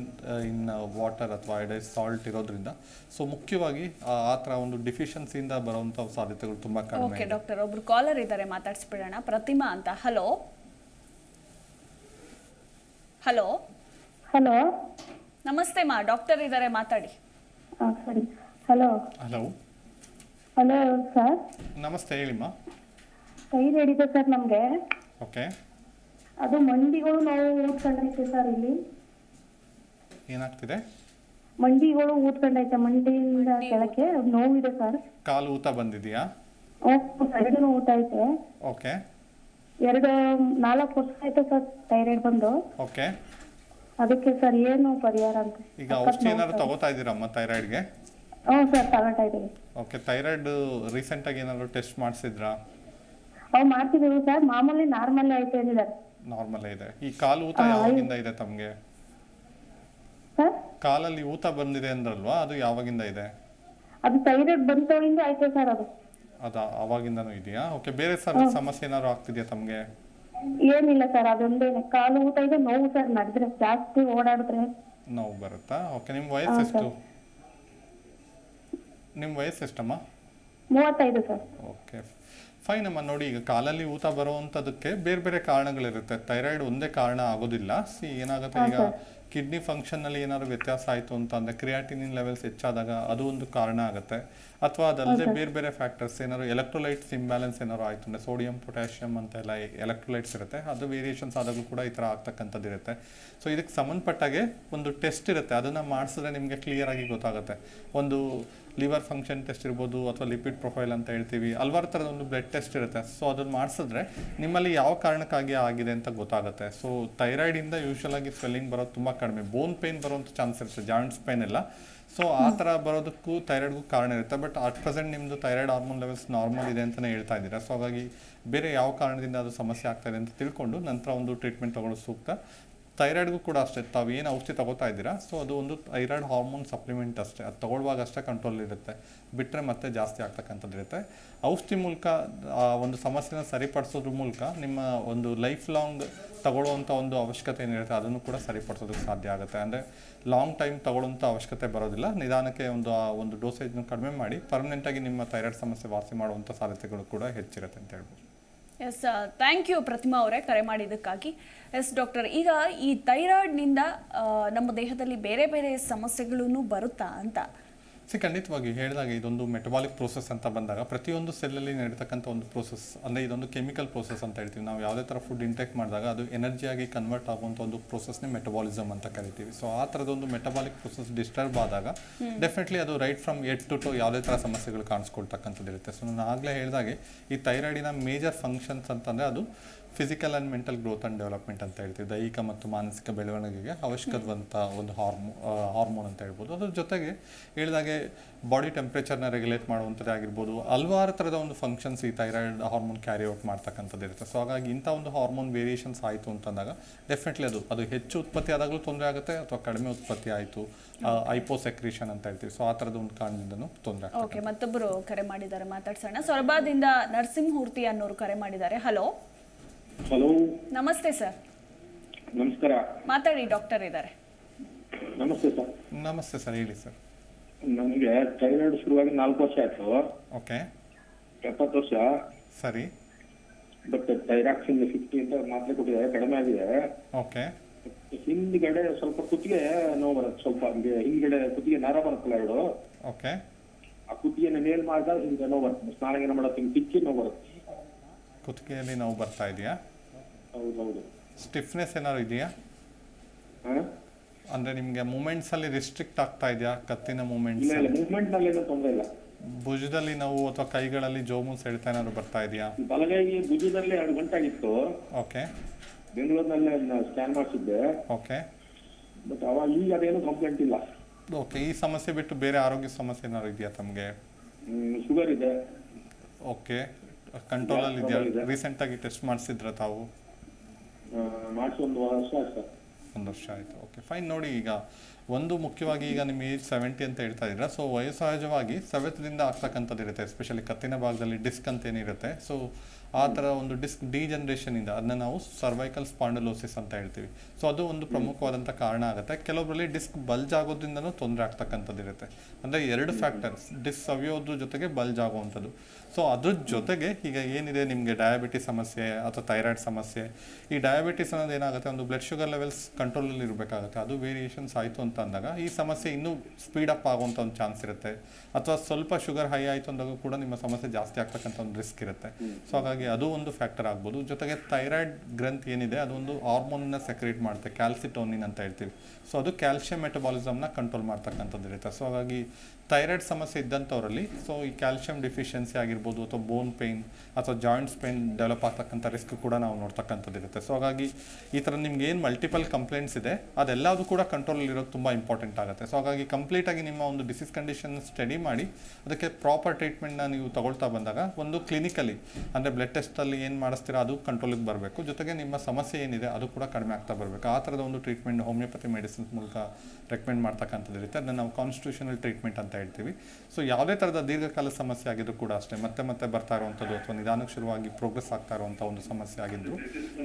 in water ಅಥವಾ ಅಯೋಡೈಸ್ ಸಾಲ್ಟ್ ಇರೋದ್ರಿಂದ ಸೊ ಮುಖ್ಯವಾಗಿ ಆ ಥರ ಒಂದು ಡಿಫಿಷಿಯನ್ಸಿಯಿಂದ ಬರುವಂಥ ಸಾಧ್ಯತೆಗಳು ತುಂಬ ಕಡಿಮೆ ಡಾಕ್ಟರ್ ಒಬ್ರು ಕಾಲರ್ ಇದ್ದಾರೆ ಮಾತಾಡಿಸ್ಬಿಡೋಣ. ಪ್ರತಿಮಾ ಅಂತ. Hello hello? ಹಲೋ? ನಮಸ್ತೆ ಮಾ ಡಾಕ್ಟರ್ ಇದ್ದಾರೆ ಮಾತಾಡಿ. ಹಾಂ ಸರಿ. ಹಲೋ? ಹಲೋ? Hello sir? ನಮಸ್ತೆ ಹೇಳಿಮ್ಮ ಕೈ ಹಿಡಿದೆ ಸರ್ ನಮಗೆ. ಓಕೆ. ಅದು ಮಂಡಿಗಳು ನೋವು ಊದ್ಕೊಂಡೈತೆ ಸರ್ ಇಲ್ಲಿ. ಏನಾಗ್ತಿದೆ? ಮಂಡಿಗಳು ಊದ್ಕೊಂಡೈತೆ ಮಂಡಿಯಿಂದ ಕೆಳಕ್ಕೆ ನೋವಿದೆ ಸರ್. ಕಾಲು ಊತ ಬಂದಿದೆಯಾ? ಊಟ ಐತೆ. ಓಕೆ. ಎರಡು ನಾಲ್ಕು ವರ್ಷ ಆಯ್ತು ಸರ್ ಥೈರಾಯ್ಡ್ ಬಂದು. ಓಕೆ ಅದಕ್ಕೆ ಸರ್ ಏನು ಪರಿಹಾರ ಅಂತ ಈಗ ಔಷಧಿ ಏನಾದ್ರು ತಗೋತಾ ಇದ್ದೀರಮ್ಮ ಥೈರಾಯ್ಡ್ಗೆ ಹ್ಞೂ ಸರ್ ತಗೊಳ್ತಾ ಇದ್ದೀವಿ. ಓಕೆ ಥೈರಾಯ್ಡ್ ರೀಸೆಂಟಾಗಿ ಏನಾದ್ರು ಟೆಸ್ಟ್ ಮಾಡಿಸಿದ್ರಾ? ಅವು ಮಾಡ್ತಿದ್ದೀವಿ ಸರ್. ಮಾಮೂಲಿ ನಾರ್ಮಲ್ ಐತೆ ಅಂದಿದ್ದಾರೆ ನಾರ್ಮಲ್ ಇದೆ. ಈ ಕಾಲು ಊತ ಯಾವಾಗಿಂದ ಇದೆ ತಮಗೆ? ಸರ್? ಕಾಲಲ್ಲಿ ಊತ ಬಂದಿದೆ ಅಂದ್ರಲ್ವಾ? ಅದು ಯಾವಾಗಿಂದ ಇದೆ? ಅದು ಥೈರಾಯ್ಡ್ ಬಂತವಳಿಂದ ಐತೆ ಸರ್ ಅದು. ಅದು ಅವಾಗಿಂದನೂ ಇದೆಯಾ? ಓಕೆ ಬೇರೆ ಸರ್ ಸಮಸ್ಯೆ ಏನಾದ್ರು ಆಗ್ತಿದೆಯಾ ತಮಗೆ? ಏನಿಲ್ಲ ಸರ್ ಅದೊಂದೇನೆ ಕಾಲು ಊಟ ಇದೆ ನೋವು ಸರ್ ನಡೆದ್ರೆ ಜಾಸ್ತಿ ಓಡಾಡಿದ್ರೆ. ನೋವು ಬರುತ್ತಾ? ಓಕೆ ನಿಮ್ಮ ವಯಸ್ಸು ಎಷ್ಟು? ನಿಮ್ಮ ವಯಸ್ಸು ಎಷ್ಟಮ್ಮ? ಮೂವತ್ತೈದು ಸರ್ ಓಕೆ ಫೈನ್ ಅಮ್ಮ ನೋಡಿ ಈಗ ಕಾಲಲ್ಲಿ ಊತ ಬರುವಂಥದ್ದಕ್ಕೆ ಬೇರೆ ಬೇರೆ ಕಾರಣಗಳಿರುತ್ತೆ. ಥೈರಾಯ್ಡ್ ಒಂದೇ ಕಾರಣ ಆಗೋದಿಲ್ಲ. ಸಿ ಏನಾಗುತ್ತೆ ಈಗ ಕಿಡ್ನಿ ಫಂಕ್ಷನ್ನಲ್ಲಿ ಏನಾದ್ರು ವ್ಯತ್ಯಾಸ ಆಯಿತು ಅಂತ ಅಂದರೆ ಕ್ರಿಯಾಟಿನಿನ್ ಲೆವೆಲ್ಸ್ ಹೆಚ್ಚಾದಾಗ ಅದು ಒಂದು ಕಾರಣ ಆಗುತ್ತೆ. ಅಥವಾ ಅದಲ್ಲದೆ ಬೇರೆ ಬೇರೆ ಫ್ಯಾಕ್ಟರ್ಸ್ ಏನಾದ್ರು ಎಲೆಕ್ಟ್ರೋಲೈಟ್ಸ್ ಇಂಬ್ಯಾಲೆನ್ಸ್ ಏನಾದ್ರು ಆಯಿತು ಅಂದರೆ ಸೋಡಿಯಂ ಪೊಟ್ಯಾಷಿಯಂ ಅಂತೆಲ್ಲ ಎಲೆಕ್ಟ್ರೋಲೈಟ್ಸ್ ಇರುತ್ತೆ. ಅದು ವೇರಿಯೇಷನ್ಸ್ ಆದಾಗಲೂ ಕೂಡ ಈ ಥರ ಆಗ್ತಕ್ಕಂಥದ್ದು ಇರುತ್ತೆ. ಸೊ ಇದಕ್ಕೆ ಸಂಬಂಧಪಟ್ಟಾಗೆ ಒಂದು ಟೆಸ್ಟ್ ಇರುತ್ತೆ. ಅದನ್ನು ಮಾಡಿಸಿದ್ರೆ ನಿಮಗೆ ಕ್ಲಿಯರ್ ಆಗಿ ಗೊತ್ತಾಗುತ್ತೆ. ಒಂದು ಲಿವರ್ ಫಂಕ್ಷನ್ ಟೆಸ್ಟ್ ಇರ್ಬೋದು ಅಥವಾ ಲಿಪಿಡ್ ಪ್ರೊಫೈಲ್ ಅಂತ ಹೇಳ್ತೀವಿ. ಹಲ್ವಾರು ಥರದ ಒಂದು ಬ್ಲಡ್ ಟೆಸ್ಟ್ ಇರುತ್ತೆ. ಸೊ ಅದನ್ನು ಮಾಡಿಸಿದ್ರೆ ನಿಮ್ಮಲ್ಲಿ ಯಾವ ಕಾರಣಕ್ಕಾಗಿ ಆಗಿದೆ ಅಂತ ಗೊತ್ತಾಗುತ್ತೆ. ಸೊ ಥೈರಾಯ್ಡಿಂದ ಯೂಶಲ್ ಆಗಿ ಸ್ವೆಲ್ಲಿಂಗ್ ಬರೋದು ತುಂಬ ಕಡಿಮೆ. ಬೋನ್ ಪೇನ್ ಬರೋಂಥ ಚಾನ್ಸ್ ಇರುತ್ತೆ. ಜಾಯಿಂಟ್ಸ್ ಪೇನ್ ಎಲ್ಲ ಸೊ ಆ ಥರ ಬರೋದಕ್ಕೂ ಥೈರಾಯ್ಡ್ಗೂ ಕಾರಣ ಇರುತ್ತೆ. ಬಟ್ ಅಟ್ ಪ್ರೆಸೆಂಟ್ ನಿಮ್ಮದು ಥೈರಾಯ್ಡ್ ಹಾರ್ಮೋನ್ ಲೆವೆಲ್ಸ್ ನಾರ್ಮಲ್ ಇದೆ ಅಂತಲೇ ಹೇಳ್ತಾ ಇದ್ದೀರಾ. ಸೊ ಹಾಗಾಗಿ ಬೇರೆ ಯಾವ ಕಾರಣದಿಂದ ಅದು ಸಮಸ್ಯೆ ಆಗ್ತಾ ಇದೆ ಅಂತ ತಿಳ್ಕೊಂಡು ನಂತರ ಒಂದು ಟ್ರೀಟ್ಮೆಂಟ್ ತಗೊಳ್ಳೋದು ಸೂಕ್ತ ಥೈರಾಯ್ಡ್ಗೂ ಕೂಡ ಅಷ್ಟೇ, ತಾವು ಏನು ಔಷಧಿ ತಗೋತಾ ಇದ್ದೀರಾ? ಸೊ ಅದು ಒಂದು ಥೈರಾಯ್ಡ್ ಹಾರ್ಮೋನ್ ಸಪ್ಲಿಮೆಂಟ್ ಅಷ್ಟೇ. ಅದು ತಗೊಳ್ಳುವಾಗ ಅಷ್ಟೇ ಕಂಟ್ರೋಲ್ ಇರುತ್ತೆ. ಬಿಟ್ಟರೆ ಮತ್ತೆ ಜಾಸ್ತಿ ಆಗ್ತಕ್ಕಂಥದ್ದು ಇರುತ್ತೆ. ಔಷಧಿ ಮೂಲಕ, ಆ, ಒಂದು ಸಮಸ್ಯೆನ ಸರಿಪಡಿಸೋದ್ರ ಮೂಲಕ ನಿಮ್ಮ ಒಂದು ಲೈಫ್ ಲಾಂಗ್ ತಗೊಳ್ಳುವಂಥ ಒಂದು ಅವಶ್ಯಕತೆ ಏನಿರುತ್ತೆ ಅದನ್ನು ಕೂಡ ಸರಿಪಡಿಸೋದಕ್ಕೆ ಸಾಧ್ಯ ಆಗುತ್ತೆ. ಅಂದರೆ ಲಾಂಗ್ ಟೈಮ್ ತಗೊಳ್ಳುವಂಥ ಅವಶ್ಯಕತೆ ಬರೋದಿಲ್ಲ. ನಿಧಾನಕ್ಕೆ ಒಂದು, ಆ, ಒಂದು ಡೋಸೇಜ್ನ ಕಡಿಮೆ ಮಾಡಿ ಪರ್ಮನೆಂಟಾಗಿ ನಿಮ್ಮ ಥೈರಾಯ್ಡ್ ಸಮಸ್ಯೆ ವಾಸಿ ಮಾಡುವಂಥ ಸಾಧ್ಯತೆಗಳು ಕೂಡ ಹೆಚ್ಚಿರುತ್ತೆ ಅಂತ ಹೇಳ್ಬೋದು. ಎಸ್ ಥ್ಯಾಂಕ್ ಯು ಪ್ರತಿಮಾ ಅವರೇ ಕರೆ ಮಾಡಿದ್ದಕ್ಕಾಗಿ. ಎಸ್ ಡಾಕ್ಟರ್ ಈಗ ಈ ಥೈರಾಯ್ಡ್ನಿಂದ ನಮ್ಮ ದೇಹದಲ್ಲಿ ಬೇರೆ ಬೇರೆ ಸಮಸ್ಯೆಗಳೂ ಬರುತ್ತಾ ಅಂತ. ಸಿ ಖಂಡಿತವಾಗಿ ಹೇಳಿದಾಗ ಇದೊಂದು ಮೆಟಬಾಲಿಕ್ ಪ್ರೋಸೆಸ್ ಅಂತ ಬಂದಾಗ ಪ್ರತಿಯೊಂದು ಸೆಲ್ಲಲ್ಲಿ ನಡೀತಕ್ಕಂಥ ಒಂದು ಪ್ರೋಸೆಸ್ ಅಂದರೆ ಇದೊಂದು ಕೆಮಿಕಲ್ ಪ್ರೋಸೆಸ್ ಅಂತ ಹೇಳ್ತೀವಿ. ನಾವು ಯಾವುದೇ ಥರ ಫುಡ್ ಇಂಟೇಕ್ ಮಾಡಿದಾಗ ಅದು ಎನರ್ಜಿಯಾಗಿ ಕನ್ವರ್ಟ್ ಆಗುವಂಥ ಒಂದು ಪ್ರೋಸೆಸ್ನೇ ಮೆಟಬಾಲಿಸಮ್ ಅಂತ ಕರಿತೀವಿ. ಸೊ ಆ ಥರದೊಂದು ಮೆಟಬಾಲಿಕ್ ಪ್ರೋಸೆಸ್ ಡಿಸ್ಟರ್ಬ್ ಆದಾಗ ಡೆಫಿನೆಟ್ಲಿ ಅದು right from head to toe ಯಾವುದೇ ಥರ ಸಮಸ್ಯೆಗಳು ಕಾಣಿಸ್ಕೊಳ್ತಕ್ಕಂಥದ್ದು ಇರುತ್ತೆ ಸೊ ನಾನು ಆಗಲೇ ಹೇಳಿದಾಗೆ ಈ ಥೈರಾಯ್ಡಿನ ಮೇಜರ್ ಫಂಕ್ಷನ್ಸ್ ಅಂತಂದರೆ ಅದು physical and mental growth and development ಅಂತ ಹೇಳ್ತೀವಿ. ದೈಹಿಕ ಮತ್ತು ಮಾನಸಿಕ ಬೆಳವಣಿಗೆಗೆ ಅವಶ್ಯಕವಾದಂಥ ಒಂದು ಹಾರ್ಮೋ ಹಾರ್ಮೋನ್ ಅಂತ ಹೇಳ್ಬೋದು. ಅದ್ರ ಜೊತೆಗೆ ಹೇಳಿದಾಗೆ ಬಾಡಿ ಟೆಂಪ್ರೇಚರ್ನ ರೆಗ್ಯುಲೇಟ್ ಮಾಡುವಂಥದ್ದು ಆಗಿರ್ಬೋದು. ಹಲವಾರು ಥರದ ಒಂದು ಫಂಕ್ಷನ್ಸ್ ಈ ಥೈರಾಯ್ಡ್ ಹಾರ್ಮೋನ್ ಕ್ಯಾರಿ ಔಟ್ ಮಾಡ್ತಕ್ಕಂಥದ್ದು ಇರುತ್ತೆ. ಸೊ ಹಾಗಾಗಿ ಇಂಥ ಒಂದು ಹಾರ್ಮೋನ್ ವೇರಿಯೇಷನ್ಸ್ ಆಯಿತು ಅಂತಂದಾಗ ಡೆಫಿನೆಟ್ಲಿ ಅದು ಅದು ಹೆಚ್ಚು ಉತ್ಪತ್ತಿ ಆದಾಗಲೂ ತೊಂದರೆ ಆಗುತ್ತೆ ಅಥವಾ ಕಡಿಮೆ ಉತ್ಪತ್ತಿ ಆಯಿತು. ಐಪೋಸೆಕ್ರೇಷನ್ ಅಂತ ಹೇಳ್ತೀವಿ. ಸೊ ಆ ಥರದ ಒಂದು ಕಾರಣದಿಂದನೂ ತೊಂದರೆ ಆಗುತ್ತೆ ಓಕೆ ಮತ್ತೊಬ್ಬರು ಕರೆ ಮಾಡಿದ್ದಾರೆ, ಮಾತಾಡ್ಸೋಣ. ಸೊರಬಾದಿಂದ ನರಸಿಂಹಮೂರ್ತಿ ಅನ್ನೋರು ಕರೆ ಮಾಡಿದ್ದಾರೆ. Hello hello. ನಮಸ್ತೆ ಸರ್. ನಮಸ್ಕಾರ. ಮಾತಾಡಿ ಡಾಕ್ಟರ್ ಇದ್ದಾರೆ. ನಮಸ್ತೆ ಸರ್. ನಮಸ್ತೆ ಸರ್ ಹೇಳಿ ಸರ್. ನನಗೆ ಥೈರಾಯ್ಡ್ ಶುರುವಾಗಿ ನಾಲ್ಕು ವರ್ಷ ಆಯ್ತು. ಓಕೆ. ಎಪ್ಪತ್ತು ವರ್ಷ. ಸರಿ. ಬಟ್ ಥೈರಾಕ್ಸಿನ್ ಫಿಫ್ಟಿ ಅಂತ ಮಾತ್ರೆ ಕೊಟ್ಟಿದ್ದಾರೆ ಕಡಿಮೆ ಆಗಿದೆ. ಓಕೆ. ಹಿಂದ್ಗಡೆ ಸ್ವಲ್ಪ ಕುತ್ತಿಗೆ ನೋವು ಬರುತ್ತೆ ಸ್ವಲ್ಪ ಹಂಗೆ ಹಿಂದ್ಗಡೆ ಕುತ್ತಿಗೆ ನರ ಬರುತ್ತಲ್ಲ ಎರಡು. ಓಕೆ. ಆ ಕುತ್ತಿಗೆನ ಮೇಲ್ ಮಾಡಿದಾಗ ಹಿಂಗೆ ನೋವು ಬರುತ್ತೆ ಸ್ನಾನ ಏನ ಮಾಡೋದು ಹಿಂಗೆ ಕಿಚ್ಚಿ ನೋವು ಬರುತ್ತೆ. ಕುತ್ತಿಗೆಯಲ್ಲಿ ನೋವು ಬರ್ತಾ ಇದೆಯಾ? ಹೌದು ಹೌದು ಸ್ಟಿಫ್ನೆಸ್ ಏನಾದ್ರು ಇದೆಯಾ? ಅಂದ್ರೆ ಅಂದರೆ ಮೂಮೆಂಟ್ಸ್ ಅಲ್ಲಿ ರಿಸ್ಟ್ರಿಕ್ಟ್ ಆಗ್ತಾ ಇದೆಯಾ? ಕತ್ತಿನ ಮೂಮೆಂಟ್ಸ್ ಇಲ್ಲ ಮೂವ್ಮೆಂಟ್ನಲ್ಲಿ ಏನೂ ತೊಂದರೆ ಇಲ್ಲ. ಭುಜದಲ್ಲಿ ನೋವು ಅಥವಾ ಕೈಗಳಲ್ಲಿ ಜೋಮು ಸೆಳೆತ ಏನಾದ್ರು ಬರ್ತಾ ಇದೆಯಾ? ಬಲಗೈ ಭುಜದಲ್ಲಿ ಎರಡು ಗಂಟೆ ಆಗಿತ್ತು. ಓಕೆ ಬೆಂಗಳೂರಿನಲ್ಲಿ ಸ್ಕ್ಯಾನ್ ಮಾಡಿಸಿದ್ದೆ. ಓಕೆ ಬಟ್ ಅವಾಗ ಈಗ ಅದೇನು ಕಂಪ್ಲೇಂಟ್ ಇಲ್ಲ. ಓಕೆ ಈ ಸಮಸ್ಯೆ ಬಿಟ್ಟು ಬೇರೆ ಆರೋಗ್ಯ ಸಮಸ್ಯೆ ಏನಾದ್ರು ಇದೆಯಾ ತಮಗೆ? ಶುಗರ್ ಇದೆ. ಓಕೆ ಕಂಟ್ರೋಲಲ್ಲಿ ಇದೆಯಾ? ರೀಸೆಂಟ್ ರೀಸೆಂಟಾಗಿ ಟೆಸ್ಟ್ ಮಾಡಿಸಿದ್ರ ತಾವು? ಮಾಡಿಸಿ ಒಂದು ವರ್ಷ ಆಯ್ತು. ಒಂದು ವರ್ಷ ಆಯಿತು. ಓಕೆ ಫೈನ್ ನೋಡಿ ಈಗ ಒಂದು ಮುಖ್ಯವಾಗಿ ಈಗ ನಿಮ್ಮ ಏಜ್ ಸೆವೆಂಟಿ ಅಂತ ಹೇಳ್ತಾ ಇದ್ದೀರಾ. ಸೊ ವಯಸ್ಸಹಜವಾಗಿ ಸವೆತದಿಂದ ಆಗ್ತಕ್ಕಂಥದ್ದು ಇರುತ್ತೆ ಎಸ್ಪೆಷಲಿ ಕತ್ತಿನ ಭಾಗದಲ್ಲಿ ಡಿಸ್ಕ್ ಅಂತ ಏನಿರುತ್ತೆ. ಸೊ ಆ ಥರ ಒಂದು ಡಿಸ್ಕ್ ಡಿ ಜನ್ರೇಷನಿಂದ ಅದನ್ನ ನಾವು ಸರ್ವೈಕಲ್ ಸ್ಪಾಂಡಲೋಸಿಸ್ ಅಂತ ಹೇಳ್ತೀವಿ. ಸೊ ಅದು ಒಂದು ಪ್ರಮುಖವಾದಂಥ ಕಾರಣ ಆಗುತ್ತೆ. ಕೆಲವೊಬ್ಬರಲ್ಲಿ ಡಿಸ್ಕ್ ಬಲ್ಜ್ ಆಗೋದ್ರಿಂದನೂ ತೊಂದರೆ ಆಗ್ತಕ್ಕಂಥದ್ದು ಇರುತ್ತೆ. ಅಂದರೆ ಎರಡು ಫ್ಯಾಕ್ಟರ್ಸ್ ಡಿಸ್ಕ್ ಸವಿಯೋದ್ರ ಜೊತೆಗೆ ಬಲ್ಜ್ ಆಗುವಂಥದ್ದು. ಸೊ ಅದ್ರ ಜೊತೆಗೆ ಈಗ ಏನಿದೆ? ನಿಮಗೆ ಡಯಾಬಿಟಿಸ್ ಸಮಸ್ಯೆ ಅಥವಾ ಥೈರಾಯ್ಡ್ ಸಮಸ್ಯೆ. ಈ ಡಯಾಬಿಟಿಸ್ ಅನ್ನೋದು ಏನಾಗುತ್ತೆ? ಒಂದು ಬ್ಲಡ್ ಶುಗರ್ ಲೆವೆಲ್ಸ್ ಕಂಟ್ರೋಲಲ್ಲಿ ಇರಬೇಕಾಗುತ್ತೆ. ಅದು ವೇರಿಯೇಷನ್ಸ್ ಆಯಿತು ಅಂತ ಅಂದಾಗ ಈ ಸಮಸ್ಯೆ ಇನ್ನೂ ಸ್ಪೀಡ್ ಅಪ್ ಆಗುವಂಥ ಒಂದು ಚಾನ್ಸ್ ಇರುತ್ತೆ. ಅಥವಾ ಸ್ವಲ್ಪ ಶುಗರ್ ಹೈ ಆಯಿತು ಅಂದಾಗ ಕೂಡ ನಿಮ್ಮ ಸಮಸ್ಯೆ ಜಾಸ್ತಿ ಆಗ್ತಕ್ಕಂಥ ಒಂದು ರಿಸ್ಕ್ ಇರುತ್ತೆ. ಸೊ ಹಾಗಾಗಿ ಅದು ಒಂದು ಫ್ಯಾಕ್ಟರ್ ಆಗ್ಬೋದು. ಜೊತೆಗೆ ಥೈರಾಯ್ಡ್ ಗ್ರಂಥಿ ಏನಿದೆ? ಅದೊಂದು ಹಾರ್ಮೋನ್ನ ಸೆಕ್ರೇಟ್ ಮಾಡುತ್ತೆ. ಕ್ಯಾಲ್ಸಿಟೋನಿನ್ ಅಂತ ಹೇಳ್ತೀವಿ. ಸೊ ಅದು ಕ್ಯಾಲ್ಸಿಯಂ ಮೆಟಬಾಲಿಸಮ್ನ ಕಂಟ್ರೋಲ್ ಮಾಡ್ತಕ್ಕಂಥದ್ದು ಇರುತ್ತೆ. ಸೊ ಹಾಗಾಗಿ ಥೈರಾಯ್ಡ್ ಸಮಸ್ಯೆ ಇದ್ದಂಥವರಲ್ಲಿ ಸೊ ಈ ಕ್ಯಾಲ್ಸಿಯಂ ಡಿಫಿಷಿಯನ್ಸಿ ಆಗಿರ್ಬೋದು ಅಥವಾ ಬೋನ್ ಪೇಯ್ನ್ ಅಥವಾ ಜಾಯಿಂಟ್ಸ್ ಪೇಯ್ನ್ ಡೆವಲಪ್ ಆಗ್ತಕ್ಕಂಥ ರಿಸ್ಕ್ ಕೂಡ ನಾವು ನೋಡ್ತಕ್ಕಂಥದ್ದಿರುತ್ತೆ ಸೊ ಹಾಗಾಗಿ ಈ ಥರ ನಿಮ್ಗೆ ಏನು ಮಲ್ಟಿಪಲ್ ಕಂಪ್ಲೇಂಟ್ಸ್ ಇದೆ ಅದೆಲ್ಲದೂ ಕೂಡ ಕಂಟ್ರೋಲಲ್ಲಿ ಇರೋದು ತುಂಬ ಇಂಪಾರ್ಟೆಂಟ್ ಆಗುತ್ತೆ. ಸೊ ಹಾಗಾಗಿ ಕಂಪ್ಲೀಟಾಗಿ ನಿಮ್ಮ ಒಂದು ಡಿಸೀಸ್ ಕಂಡೀಷನ್ ಸ್ಟಡಿ ಮಾಡಿ, ಅದಕ್ಕೆ ಪ್ರಾಪರ್ ಟ್ರೀಟ್ಮೆಂಟ್ನ ನೀವು ತಗೊಳ್ತಾ ಬಂದಾಗ, ಒಂದು ಕ್ಲಿನಿಕಲಿ ಅಂದರೆ ಬ್ಲಡ್ ಟೆಸ್ಟಲ್ಲಿ ಏನು ಮಾಡಿಸ್ತೀರಾ ಅದು ಕಂಟ್ರೋಲಿಗೆ ಬರಬೇಕು. ಜೊತೆಗೆ ನಿಮ್ಮ ಸಮಸ್ಯೆ ಏನಿದೆ ಅದು ಕೂಡ ಕಡಿಮೆ ಆಗ್ತಾ ಬರಬೇಕು. ಆ ಥರದ ಒಂದು ಟ್ರೀಟ್ಮೆಂಟ್ ಹೋಮಿಯೋಪತಿ ಮೆಡಿಸಿನ್ಸ್ ಮೂಲಕ ರೆಕಮೆಂಡ್ ಮಾಡ್ತಕ್ಕಂಥದ್ದು ಇರುತ್ತೆ. ಅದನ್ನ ನಾವು ಕಾನ್ಸ್ಟಿಟ್ಯೂಷನಲ್ ಟ್ರೀಟ್ಮೆಂಟ್ ಅಂತ ಹೇಳ್ತೀವಿ ಸೊ ಯಾವುದೇ ಥರದ ದೀರ್ಘಕಾಲ ಸಮಸ್ಯೆ ಆಗಿದ್ರು ಕೂಡ ಅಷ್ಟೇ ಮತ್ತೆ ಮತ್ತೆ ಬರ್ತಾ ಇರುವಂಥದ್ದು ಅಥವಾ ನಿಧಾನಕ್ಕೆ ಶುರುವಾಗಿ ಪ್ರೋಗ್ರೆಸ್ ಆಗ್ತಾ ಇರುವಂಥ ಒಂದು ಸಮಸ್ಯೆ ಆಗಿದ್ದು